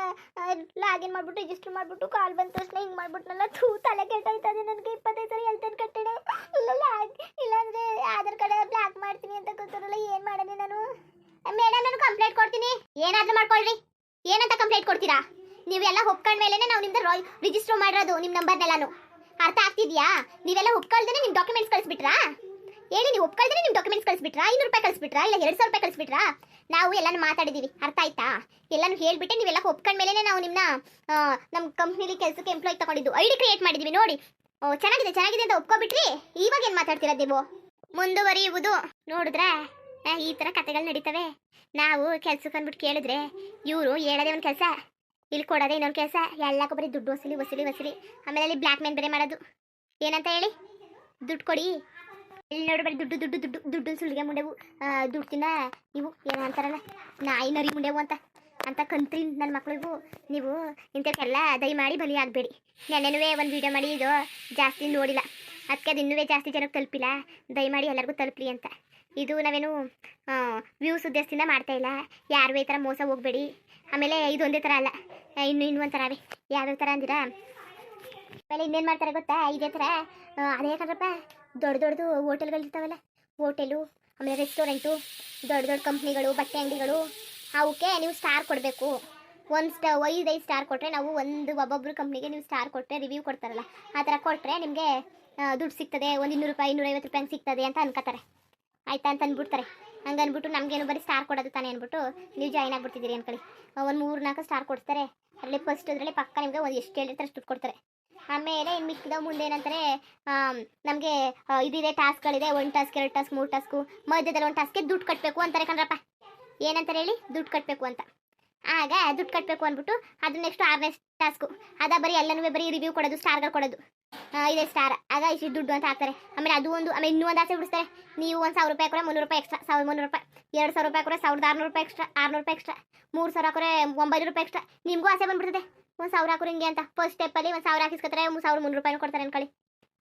ಲಾಗಿನ್ ಮಾಡ್ಬಿಟ್ಟು ರಿಜಿಸ್ಟರ್ ಮಾಡ್ಬಿಟ್ಟು ಕಾಲ್ ಬಂದ ತಕ್ಷಣ ಹಿಂಗೆ ಮಾಡಿಬಿಟ್ನಲ್ಲ, ಥೂ, ತಲೆ ಕೆಟ್ಟೋಯ್ತದೆ ನನಗೆ ಇಪ್ಪತ್ತೈದು ಸರಿ ಹೇಳ್ತೇನೆ ಕಟ್ಟಡೆ ಇಲ್ಲ ಲಾಗ್ ಇಲ್ಲಾಂದರೆ ಆಧಾರ್ ಕಾರ್ಡ್ ಬ್ಲಾಕ್ ಮಾಡ್ತೀನಿ ಅಂತ ಗೊತ್ತಿರಲ್ಲ ಏನು ಮಾಡೋಣ ನಾನು? ಮೇಡಮ್ ನಾನು ಕಂಪ್ಲೇಂಟ್ ಕೊಡ್ತೀನಿ. ಏನಾದರೂ ಮಾಡ್ಕೊಳ್ರಿ. ಏನಂತ ಕಂಪ್ಲೇಂಟ್ ಕೊಡ್ತೀರಾ? ನೀವೆಲ್ಲ ಒಪ್ಕೊಂಡ್ಮೇಲೆ ನಾವು ನಿಮ್ದು ರಿಜಿಸ್ಟರ್ ಮಾಡಿರೋದು ನಿಮ್ಮ ನಂಬರ್ನೆಲ್ಲಾನು ಅರ್ಥ ಆಗ್ತಿದ್ಯಾ? ನೀವೆಲ್ಲ ಒಪ್ಕೊಳ್ದೇ ನಿಮ್ಮ ಡಾಕ್ಯುಮೆಂಟ್ಸ್ ಕಳಿಸ್ಬಿಟ್ರಾ? ಹೇಳಿ ನೀವು ಒಪ್ಕೊಳ್ದೇನೆ ನಿಮ್ಮ ಡಾಕ್ಯುಮೆಂಟ್ಸ್ ಕಳಿಸ್ಬಿಟ್ರಾ? ಐನೂರು ರೂಪಾಯಿ ಕಳಿಸ್ಬಿಟ್ರಾ? ಇಲ್ಲ ಎರಡು ಸಾವಿರ ರೂಪಾಯಿ ಕಳಿಸ್ಬಿಟ್ರಾ? ನಾವು ಎಲ್ಲಾನು ಮಾತಾಡಿದೀವಿ. ಅರ್ಥ ಆಯ್ತಾ? ಎಲ್ಲಾನು ಹೇಳ್ಬಿಟ್ಟೆ ನೀವೆಲ್ಲ ಒಪ್ಕೊಂಡ್ಮೇಲೆ ನಾವು ನಿಮ್ಮನ್ನ ನಮ್ಮ ಕಂಪ್ನಿಲಿ ಕೆಲಸಕ್ಕೆ ಎಂಪ್ಲಾಯ್ ತಗೊಂಡಿದ್ದು. ಐ ಡಿ ಕ್ರಿಯೇಟ್ ಮಾಡಿದೀವಿ ನೋಡಿ. ಓ, ಚೆನ್ನಾಗಿದೆ ಚೆನ್ನಾಗಿದೆ ಅಂತ ಒಪ್ಕೊಬಿಟ್ರಿ? ಇವಾಗ ಏನು ಮಾತಾಡ್ತೀರ ನೀವು? ಮುಂದುವರಿಯುವುದು. ನೋಡಿದ್ರೆ ಈ ಥರ ಕತೆಗಳು ನಡೀತವೆ. ನಾವು ಕೆಲ್ಸಕ್ಕೆ ಅಂದ್ಬಿಟ್ಟು ಕೇಳಿದ್ರೆ, ಇವರು ಹೇಳೋದೇ ಒಂದು ಕೆಲಸ, ಇಲ್ಲಿ ಕೊಡೋದೇ ಇನ್ನೊಂದು ಕೆಲಸ. ಎಲ್ಲಕ್ಕೂ ಬರೀ ದುಡ್ಡು ವಸೂಲಿ ವಸೂಲಿ ವಸೂಲಿ ಆಮೇಲೆ ಅಲ್ಲಿ ಬ್ಲ್ಯಾಕ್ ಮೇಲ್ ಬೇರೆ ಮಾಡೋದು. ಏನಂತ ಹೇಳಿ? ದುಡ್ಡು ಕೊಡಿ. ಇಲ್ಲಿ ನೋಡಿ ಬರೀ ದುಡ್ಡು ದುಡ್ಡು ದುಡ್ಡು ದುಡ್ಡು ಸುಳ್ಗೆ ಮುಂಡೆವು. ದುಡ್ಡು ತಿನ್ನ. ಇವು ಏನೋ ಅಂತಾರಲ್ಲ? ನಾಯಿ ನರಿ ಮುಂಡೆವು ಅಂತ. ಅಂತ ಕಂತ್ರಿ ನನ್ನ ಮಕ್ಳಿಗೂ. ನೀವು ಇಂಥಕ್ಕೆಲ್ಲ ದಯಮಾಡಿ ಬಲಿ ಆಗಬೇಡಿ. ನೆನ್ನೆನುವೆ ಒಂದು ವಿಡಿಯೋ ಮಾಡಿ ಇದು ಜಾಸ್ತಿ ನೋಡಿಲ್ಲ. ಅದಕ್ಕೆ ಅದು ಇನ್ನೂ ಜಾಸ್ತಿ ಜನಕ್ಕೆ ತಲುಪಿಲ್ಲ. ದಯಮಾಡಿ ಎಲ್ಲರಿಗೂ ತಲುಪಲಿ ಅಂತ. ಇದು ನಾವೇನು ವ್ಯೂಸ್ ಉದ್ದೇಶದಿಂದ ಮಾಡ್ತಾ ಇಲ್ಲ. ಯಾರು ಈ ಥರ ಮೋಸ ಹೋಗಬೇಡಿ. ಆಮೇಲೆ ಇದು ಒಂದೇ ಥರ ಅಲ್ಲ ಇನ್ನು ಇನ್ನೂ ಒಂಥರ ರೀ ಯಾವ್ಯಾವ ಥರ ಅಂದಿರ? ಆಮೇಲೆ ಇನ್ನೇನು ಮಾಡ್ತಾರೆ ಗೊತ್ತಾ? ಇದೇ ಥರ ಅದೇ ಕಣ್ರಪ್ಪ ದೊಡ್ಡ ದೊಡ್ಡದು ಹೋಟೆಲ್ಗಳು ಇರ್ತಾವಲ್ಲ ಹೋಟೆಲು, ಆಮೇಲೆ ರೆಸ್ಟೋರೆಂಟು ದೊಡ್ಡ ದೊಡ್ಡ ಕಂಪ್ನಿಗಳು, ಬಟ್ಟೆ ಅಂಗಡಿಗಳು. ಅವಕ್ಕೆ ನೀವು ಸ್ಟಾರ್ ಕೊಡಬೇಕು. ಒಂದು ಸ್ಟ ಐದೈದು ಸ್ಟಾರ್ ಕೊಟ್ಟರೆ ನಾವು ಒಂದು ಒಬ್ಬೊಬ್ಬರು ಕಂಪ್ನಿಗೆ ನೀವು ಸ್ಟಾರ್ ಕೊಟ್ಟರೆ ರಿವ್ಯೂ ಕೊಡ್ತಾರಲ್ಲ, ಆ ಥರ ಕೊಟ್ಟರೆ ನಿಮಗೆ ದುಡ್ಡು ಸಿಗ್ತದೆ. ಒಂದು ಇನ್ನೂರು ರೂಪಾಯಿ, ಇನ್ನೂರೈವತ್ತು ರೂಪಾಯಿ ಸಿಗ್ತದೆ ಅಂತ ಅನ್ಕೋತಾರೆ. ಆಯ್ತಾ ಅಂತ ಅಂದ್ಬಿಡ್ತಾರೆ ಹಂಗೆ ಅಂದ್ಬಿಟ್ಟು ನಮಗೇನು ಬರೀ ಸ್ಟಾರ್ ಕೊಡೋದು ತಾನೇ ಅಂದ್ಬಿಟ್ಟು ನೀವು ಜಾಯ್ನ್ ಆಗಿಬಿಡ್ತಿದ್ದೀರಿ ಅಂದ್ಕೊಳ್ಳಿ ಒಂದು ಮೂರು ನಾಲ್ಕು ಸ್ಟಾರ್ ಕೊಡ್ತಾರೆ. ಅಲ್ಲಿ ಫಸ್ಟ್ ಅದರಲ್ಲಿ ಪಕ್ಕ ನಿಮಗೆ ಒಂದು ಎಷ್ಟು ಹೇಳಿರ್ತಾರೆ ಅಷ್ಟು ದುಡ್ಡು ಕೊಡ್ತಾರೆ. ಆಮೇಲೆ ಮಿಕ್ಕಿದ ಮುಂದೆ ಏನಂತಾರೆ ನಮಗೆ ಇದಿದೆ ಟಾಸ್ಕ್ಗಳಿದೆ ಒಂದು ಟಾಸ್ಕ್ ಎರಡು ಟಾಸ್ಕ್ ಮೂರು ಟಾಸ್ಕು ಮಧ್ಯದಲ್ಲಿ ಒಂದು ಟಾಸ್ಕ್ಗೆ ದುಡ್ಡು ಕಟ್ಟಬೇಕು ಅಂತಾರೆ ಕಣ್ರಪ್ಪ. ಏನಂತಾರೆ ಹೇಳಿ? ದುಡ್ಡು ಕಟ್ಟಬೇಕು ಅಂತ. ಆಗ ದುಡ್ಡು ಕಟ್ಟಬೇಕು ಅಂದ್ಬಿಟ್ಟು ಅದು ನೆಕ್ಸ್ಟ್ ಆರನೇ ಟಾಸ್ಕು ಅದ ಬರೀ ಎಲ್ಲನೂ ಬರೀ ರಿವ್ಯೂ ಕೊಡೋದು ಸ್ಟಾರ್ಗಳು ಕೊಡೋದು. ಇದೆ ಸ್ಟಾರ್ ಆಗ ಇಷ್ಟು ದುಡ್ಡು ಅಂತ ಹಾಕ್ತಾರೆ. ಆಮೇಲೆ ಅದು ಒಂದು, ಆಮೇಲೆ ಇನ್ನೂ ಒಂದು ಆಸೆ ಬಿಡಿಸ್ತಾರೆ. ನೀವು ಒಂದು ಸಾವಿರ ರೂಪಾಯಿ ಹಾಕೋರೆ ಮುನ್ನೂರು ರೂಪಾಯಿ ಎಕ್ಸ್ಟ್ರಾ ಸಾವಿರದ ಮುನ್ನೂರು ರೂಪಾಯಿ. ಎರಡು ಸಾವಿರ ರೂಪಾಯಿ ಹಾಕೋರೆ ಸಾವಿರದ ಆರುನೂರು ರೂಪಾಯಿ ಎಕ್ಸ್ಟ್ರಾ ಆರುನೂರು ರೂಪಾಯಿ ಎಕ್ಸ್ಟ್ರಾ ಮೂರು ಸಾವಿರ ಹಾಕೋರೆ ಒಂಬೈನೂರು ರೂಪಾಯಿ ಎಕ್ಸ್ಟ್ರಾ ನಿಮಗೂ ಆಸೆ ಬಂದ್ಬಿಡ್ತದೆ. ಒಂದು ಸಾವಿರ ಹಾಕೋರು ಹಿಂಗೆ ಅಂತ. ಫಸ್ಟ್ ಸ್ಟೆಪ್ಪಲ್ಲಿ ಒಂದು ಸಾವಿರ ಹಾಕಿಸ್ಕೊತಾರೆ ಒಂದು ಸಾವಿರ ಮುನ್ನೂರು ರೂಪಾಯಿ ಕೊಡ್ತಾರೆ ಅನ್ಕೊಳ್ಳಿ.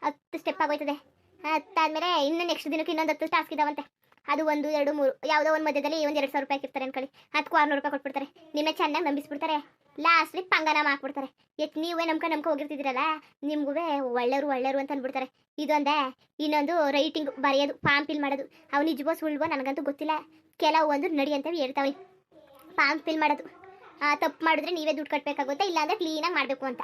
ಹತ್ತು ಸ್ಟೆಪ್ ಆಗೋಯ್ತದೆ. ಹತ್ತಾದ್ಮೇಲೆ ಇನ್ನು ನೆಕ್ಸ್ಟ್ ದಿನಕ್ಕೆ ಇನ್ನೊಂದು ಹತ್ತು ಟಾಸ್ಕ್ ಇದಾವಂತೆ. ಅದು ಒಂದು, ಎರಡು, ಮೂರು, ಯಾವುದೋ ಒಂದು ಮಧ್ಯದಲ್ಲಿ ಒಂದು ಎರಡು ಸಾವಿರ ರೂಪಾಯಿ ಹಾಕಿರ್ತಾರೆ ಅನ್ಕೊಳ್ಳಿ. ಹತ್ತು ಆರುನೂರು ರೂಪಾಯಿ ಕೊಟ್ಬಿಡ್ತಾರೆ. ನಿಮ್ಮನ್ನ ಚೆನ್ನಾಗಿ ನಂಬಿಸ್ಬಿಡ್ತಾರೆ. ಲಾಸ್ಟ್ಲಿ ಪಂಗನಾಮ ಹಾಕ್ಬಿಡ್ತಾರೆ. ಎತ್ ನೀವೇ ನಮ್ಕ ನಮ್ಕ ಹೋಗಿರ್ತಿದ್ದೀರಲ್ಲ ನಿಮ್ಗೂ ಒಳ್ಳೆಯವರು ಒಳ್ಳೆಯವರು ಅಂತ ಅಂದ್ಬಿಡ್ತಾರೆ. ಇದೊಂದೇ. ಇನ್ನೊಂದು ರೈಟಿಂಗ್ ಬರೆಯೋದು ಫಾರ್ಮ್ ಫಿಲ್ ಮಾಡೋದು. ಅವ್ನು ನಿಜವೋ ಸುಳ್ವೋ ನನಗಂತೂ ಗೊತ್ತಿಲ್ಲ. ಕೆಲವು ಒಂದು ನಡಿ ಅಂತ ಹೇಳ್ತಾವೆ. ಫಾರ್ಮ್ ಫಿಲ್ ಮಾಡೋದು. ತಪ್ಪು ಮಾಡಿದ್ರೆ ನೀವೇ ದುಡ್ಡು ಕಟ್ಟಬೇಕಾಗುತ್ತೆ ಇಲ್ಲಾಂದ್ರೆ ಕ್ಲೀನಾಗಿ ಮಾಡಬೇಕು ಅಂತ.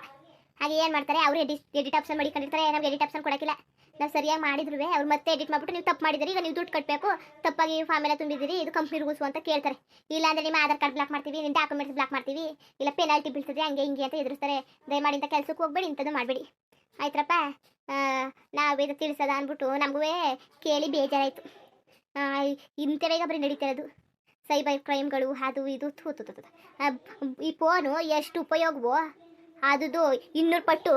ಹಾಗೆ ಏನು ಮಾಡ್ತಾರೆ, ಅವರು ಎಡಿಟ್ ಎಡಿಟ್ ಆಪ್ಷನ್ ಮಾಡಿಕೊಂಡಿರ್ತಾರೆ ನಮ್ಗೆ ಎಡಿಟ್ ಆಪ್ಷನ್ ಕೊಡೋಕ್ಕಿಲ್ಲ. ನಾವು ಸರಿಯಾಗಿ ಮಾಡಿದ್ರು ಅವ್ರು ಮತ್ತೆ ಎಡಿಟ್ ಮಾಡಿಬಿಟ್ಟು ನೀವು ತಪ್ಪು ಮಾಡಿದ್ರಿ ಈಗ ನೀವು ದುಡ್ಡು ಕಟ್ಟಬೇಕು ತಪ್ಪಾಗಿ ಫಾರ್ಮ್ ಎಲ್ಲ ತುಂಬಿದ್ದೀರಿ, ಇದು ಕಂಪ್ನಿ ರೂಲ್ಸು ಅಂತ ಕೇಳ್ತಾರೆ. ಇಲ್ಲಾಂದ್ರೆ ನಿಮ್ಮ ಆಧಾರ್ ಕಾರ್ಡ್ ಬ್ಲಾಕ್ ಮಾಡ್ತೀವಿ, ನಿಮ್ಮ ಡಾಕ್ಯುಮೆಂಟ್ಸ್ ಬ್ಲಾಕ್ ಮಾಡ್ತೀವಿ, ಇಲ್ಲ ಪೆನಾಲ್ಟಿ ಬೀಳ್ತದೆ, ಹಂಗೆ ಹಿಂಗೆ ಅಂತ ಎದುರಿಸ್ತಾರೆ. ದಯಮಾಡಿ ಇಂಥ ಕೆಲಸಕ್ಕೆ ಹೋಗ್ಬೇಡಿ, ಇಂಥದ್ದು ಮಾಡಬೇಡಿ. ಆಯ್ತರಪ್ಪ ನಾವೇದು ತಿಳಿಸೋದ ಅಂದ್ಬಿಟ್ಟು ನಮಗೂ ಕೇಳಿ ಬೇಜಾರಾಯಿತು. ಇಂಥವೇ ಈಗ ಬರೀ ನಡೀತಾ ಇರೋದು. ಸೈಬರ್ ಕ್ರೈಮ್ಗಳು ಅದು ಇದು ಥೂ ಈ ಫೋನು ಎಷ್ಟು ಉಪಯೋಗವೋ ಅದು ಇನ್ನೂರು ಪಟ್ಟು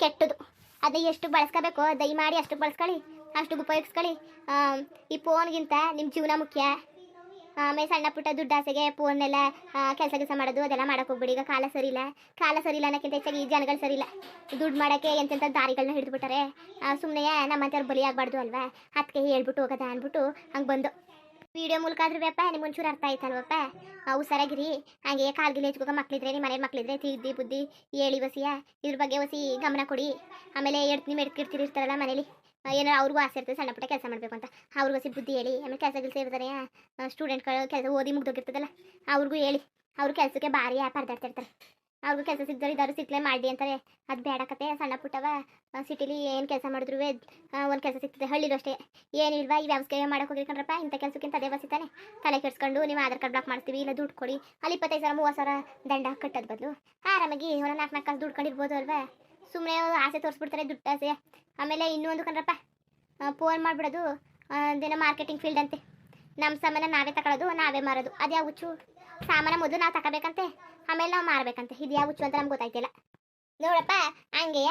ಕೆಟ್ಟದು. ಅದೇ ಎಷ್ಟು ಬಳಸ್ಕೋಬೇಕು? ದಯಮಾಡಿ ಅಷ್ಟು ಬಳಸ್ಕೊಳ್ಳಿ, ಅಷ್ಟು ಉಪಯೋಗಿಸ್ಕೊಳ್ಳಿ. ಈ ಫೋನ್ಗಿಂತ ನಿಮ್ಮ ಜೀವನ ಮುಖ್ಯ. ಆಮೇಲೆ ಸಣ್ಣ ಪುಟ್ಟ ದುಡ್ಡು ಆಸೆಗೆ ಫೋನ್ನೆಲ್ಲ ಕೆಲಸ ಕೆಲಸ ಮಾಡೋದು, ಅದೆಲ್ಲ ಮಾಡೋಕೆ ಹೋಗ್ಬಿಡಿ. ಈಗ ಕಾಲ ಸರಿ ಇಲ್ಲ ಕಾಲ ಸರಿ ಇಲ್ಲ ಅನ್ನೋಕ್ಕಿಂತ ಹೆಚ್ಚಾಗಿ ಈ ಜನಗಳು ಸರಿ ಇಲ್ಲ ದುಡ್ಡು ಮಾಡೋಕ್ಕೆ ಎಂತೆಂಥ ದಾರಿಗಳನ್ನ ಹಿಡಿದ್ಬಿಟ್ಟಾರೆ ಸುಮ್ಮನೆ ನಮ್ಮಂಥವ್ರು ಬಲಿ ಆಗಬಾರ್ದು ಅಲ್ವಾ? ಅದಕ್ಕೆ ಹೇಳ್ಬಿಟ್ಟು ಹೋಗೋದ ಅಂದ್ಬಿಟ್ಟು ಹಂಗೆ ಬಂದು. ವಿಡಿಯೋ ಮೂಲಕ ಆದ್ರೂ ನಿಮ್ಗೆ ಒಂಚೂರು ಅರ್ಥ ಆಯ್ತಲ್ವಪ್ಪ ಹುಷಾರಾಗಿರಿ ಹಾಗೆ ಕಾಲ್ಗಿಲಿ ಹೆಚ್ಕೋಗ ಮಕ್ಳಿದ್ರೆ ನಿಮ್ಮ ಮನೆ ಮಕ್ಳಿದ್ರೆ ತಿದ್ದಿ ಬುದ್ಧಿ ಹೇಳಿ ವಸಿಯ. ಇದ್ರ ಬಗ್ಗೆ ವಸಿ ಗಮನ ಕೊಡಿ. ಆಮೇಲೆ ಎಡ್ತೀನಿ ಮೆಡ್ಕಿರ್ತೀರಿ ಇರ್ತಾರಲ್ಲ ಮನೇಲಿ, ಏನಾರು ಏನೋ ಅವ್ರಿಗೂ ಆಸೆ ಇರ್ತದೆ, ಸಣ್ಣ ಪುಟ್ಟ ಕೆಲಸ ಮಾಡಬೇಕು ಅಂತ. ಅವ್ರಿಗೂ ವಸಿ ಬುದ್ಧಿ ಹೇಳಿ. ಆಮೇಲೆ ಕೆಲಸ ಕೆಲಸ ಇರ್ತಾರೆ ಸ್ಟೂಡೆಂಟ್ಗಳು ಕೆಲಸ ಓದಿ ಮುಗ್ದೋಗಿರ್ತದಲ್ಲ, ಅವ್ರಿಗೂ ಹೇಳಿ. ಅವ್ರ ಕೆಲಸಕ್ಕೆ ಭಾರಿ ಪರದಾಡ್ತಿರ್ತಾರೆ ಅವ್ರಿಗೂ ಕೆಲಸ ಸಿಗ್ತಾರೆ ಇದ್ದಾರು ಸಿಕ್ಲೆ ಮಾಡಿ ಅಂತಾರೆ. ಅದು ಕತೆ ಸಣ್ಣ ಪುಟ್ಟವ. ಸಿಟಿಲಿ ಏನು ಕೆಲಸ ಮಾಡಿದ್ರು ಒಂದು ಕೆಲಸ ಸಿಗ್ತದೆ, ಹಳ್ಳಿಲೂ ಅಷ್ಟೇ. ಏನಿಲ್ವಾ ಈ ಮಾಡೋಕೆ ಹೋಗಿ ಕಣ್ರಪ್ಪ, ಇಂಥ ಕೆಲಸಕ್ಕಿಂತ ಅದೇ ಬಸಿತಾನೆ ತಲೆ ಕೆಡ್ಸ್ಕೊಂಡು ನೀವು ಆಧಾರ್ ಕಾರ್ಡ್ ಬ್ಲಾಕ್ ಮಾಡ್ತೀವಿ, ಇಲ್ಲ ದುಡ್ಡು ಕೊಡಿ. ಅಲ್ಲಿ ಇಪ್ಪತ್ತೈದು ಸಾವಿರ ಮೂವತ್ತು ಸಾವಿರ ದಂಡ ಕಟ್ಟೋದು ಬದಲು. ಆರಾಮಾಗಿ ಒಂದು ನಾಲ್ಕು ನಾಲ್ಕು ಕಾಸು ದುಡ್ಡು ಕಂಡಿರ್ಬೋದು ಅಲ್ವಾ? ಸುಮ್ಮನೆ ಆಸೆ ತೋರಿಸ್ಬಿಡ್ತಾರೆ ದುಡ್ಡು ಆಸೆ. ಆಮೇಲೆ ಇನ್ನೂ ಒಂದು ಕಣ್ರಪ್ಪ ಫೋನ್ ಮಾಡಿಬಿಡೋದು ಅದೇನೋ ಮಾರ್ಕೆಟಿಂಗ್ ಫೀಲ್ಡ್ ಅಂತೆ. ನಮ್ಮ ಸಾಮಾನ ನಾವೇ ತಗೊಳ್ಳೋದು ನಾವೇ ಮಾರೋದು. ಅದ್ಯಾವ ಹುಚ್ಚು ಸಾಮಾನ ಮೊದಲು ನಾವು ತಗೋಬೇಕಂತೆ ಆಮೇಲೆ ನಾವು ಮಾರ್ಬೇಕಂತ. ಇದು ಯಾವ ಹುಚ್ಚು ಅಂತ ನಮ್ಗೆ ಗೊತ್ತಾಯ್ತಿಲ್ಲ. ನೋಡಪ್ಪ, ಹಂಗೆಯ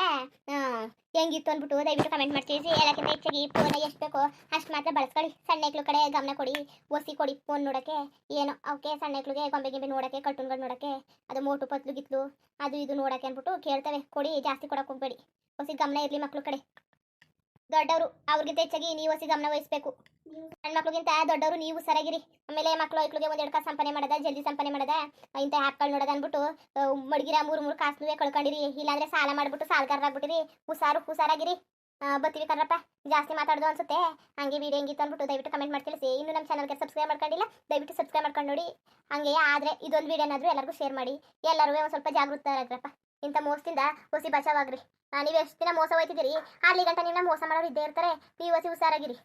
ಹೆಂಗಿತ್ತು ಅಂದ್ಬಿಟ್ಟು ದಯವಿಟ್ಟು ಕಮೆಂಟ್ ಮಾಡ್ತೀವಿ ಎಲ್ಲಕ್ಕಿಂತ ಹೆಚ್ಚಾಗಿ ಫೋನ್ ಎಷ್ಟು ಬೇಕೋ ಅಷ್ಟು ಮಾತ್ರ ಬಳಸ್ಕೊಳ್ಳಿ. ಸಣ್ಣ ಮಕ್ಳು ಕಡೆ ಗಮನ ಕೊಡಿ, ಒಸಿ ಕೊಡಿ ಫೋನ್ ನೋಡೋಕ್ಕೆ. ಏನೋ ಅವಕ್ಕೆ ಸಣ್ಣ ಮಕ್ಳಿಗೆ ಗೊಂಬೆ ಗಿಂಬೆ ನೋಡೋಕ್ಕೆ ಕಟ್ಟುನ್ಗಳು ನೋಡೋಕ್ಕೆ, ಅದು ಮೋಟು ಪತ್ಲು ಗಿತ್ಲು, ಅದು ಇದು ನೋಡೋಕ್ಕೆ ಅಂದ್ಬಿಟ್ಟು ಕೇಳ್ತವೆ. ಕೊಡಿ, ಜಾಸ್ತಿ ಕೊಡೋಕೆ ಹೋಗ್ಬೇಡಿ. ಒಸಿ ಗಮನ ಇರಲಿ ಮಕ್ಳು ಕಡೆ. ದೊಡ್ಡವರು. ಅವ್ರಿಗಿಂತ ಹೆಚ್ಚಾಗಿ ನೀವು ಸಿ ಗಮನ ವಹಿಸ್ಬೇಕು. ಸಣ್ಣ ಮಕ್ಳಿಗಿಂತ ದೊಡ್ಡವರು ನೀವು ಸರಿಯಾಗಿರಿ ಆಮೇಲೆ ಮಕ್ಕಳು ಐಕ್ಳಿಗೆ ಒಂದೆರಡು ಕಾಸು ಸಂಪಾದನೆ ಮಾಡದ, ಜಲ್ದಿ ಸಂಪನೆ ಮಾಡದ. ಇಂಥ ಆ್ಯಪ್ಗಳು ನೋಡದ ಅಂದ್ಬಿಟ್ಟು ಮಡಗಿರ ಮೂರು ಮೂರು ಕಾಸುವೆ ಕಳ್ಕೊಂಡಿರಿ. ಇಲ್ಲಾಂದ್ರೆ ಸಾಲ ಮಾಡ್ಬಿಟ್ಟು ಸಾಲಗಾರರಾಗ್ಬಿಟ್ಟಿರಿ. ಹುಷಾರು ಹುಷಾರಾಗಿರಿ. ಬರ್ತೀವಿ ಕಣ್ರಪ್ಪ. ಜಾಸ್ತಿ ಮಾತಾಡೋದು ಅನ್ಸುತ್ತೆ. ಹಂಗೆ ವಿಡಿಯೋ ಹೆಂಗಿತ್ತು ಅಂದ್ಬಿಟ್ಟು ದಯವಿಟ್ಟು ಕಮೆಂಟ್ ಮಾಡಿ ತಿಳಿಸಿ. ಇನ್ನು ನಮ್ಮ ಚಾನಲ್ಗೆ ಸಬ್ಸ್ಕ್ರೈಬ್ ಮಾಡ್ಕೊಂಡಿಲ್ಲ, ದಯವಿಟ್ಟು ಸಬ್ಸ್ಕ್ರೈಬ್ ಮಾಡ್ಕೊಂಡು ನೋಡಿ. ಹಂಗೆ ಆದರೆ ಇದೊಂದು ವೀಡಿಯೋನಾದರೂ ಎಲ್ಲರಿಗೂ ಶೇರ್ ಮಾಡಿ. ಎಲ್ಲರೂ ಒಂದು ಸ್ವಲ್ಪ ಜಾಗೃತರಾಗ್ರಪ್ಪ. ಇಂಥ ಮೋಸದಿಂದ ಹೊಸಿ ಬಚಾವಾಗ್ರಿ ನೀವು ಎಷ್ಟು ದಿನ ಮೋಸ ಹೋಯ್ತಿದ್ದೀರಿ? ಅಲ್ಲಿ ಗಂಟ ನಿಮ್ಮನ್ನ ಮೋಸ ಮಾಡೋರು ಇದ್ದೇ ಇರ್ತಾರೆ. ನೀವು ಹೊಸಿ ಹುಷಾರಾಗಿರಿ.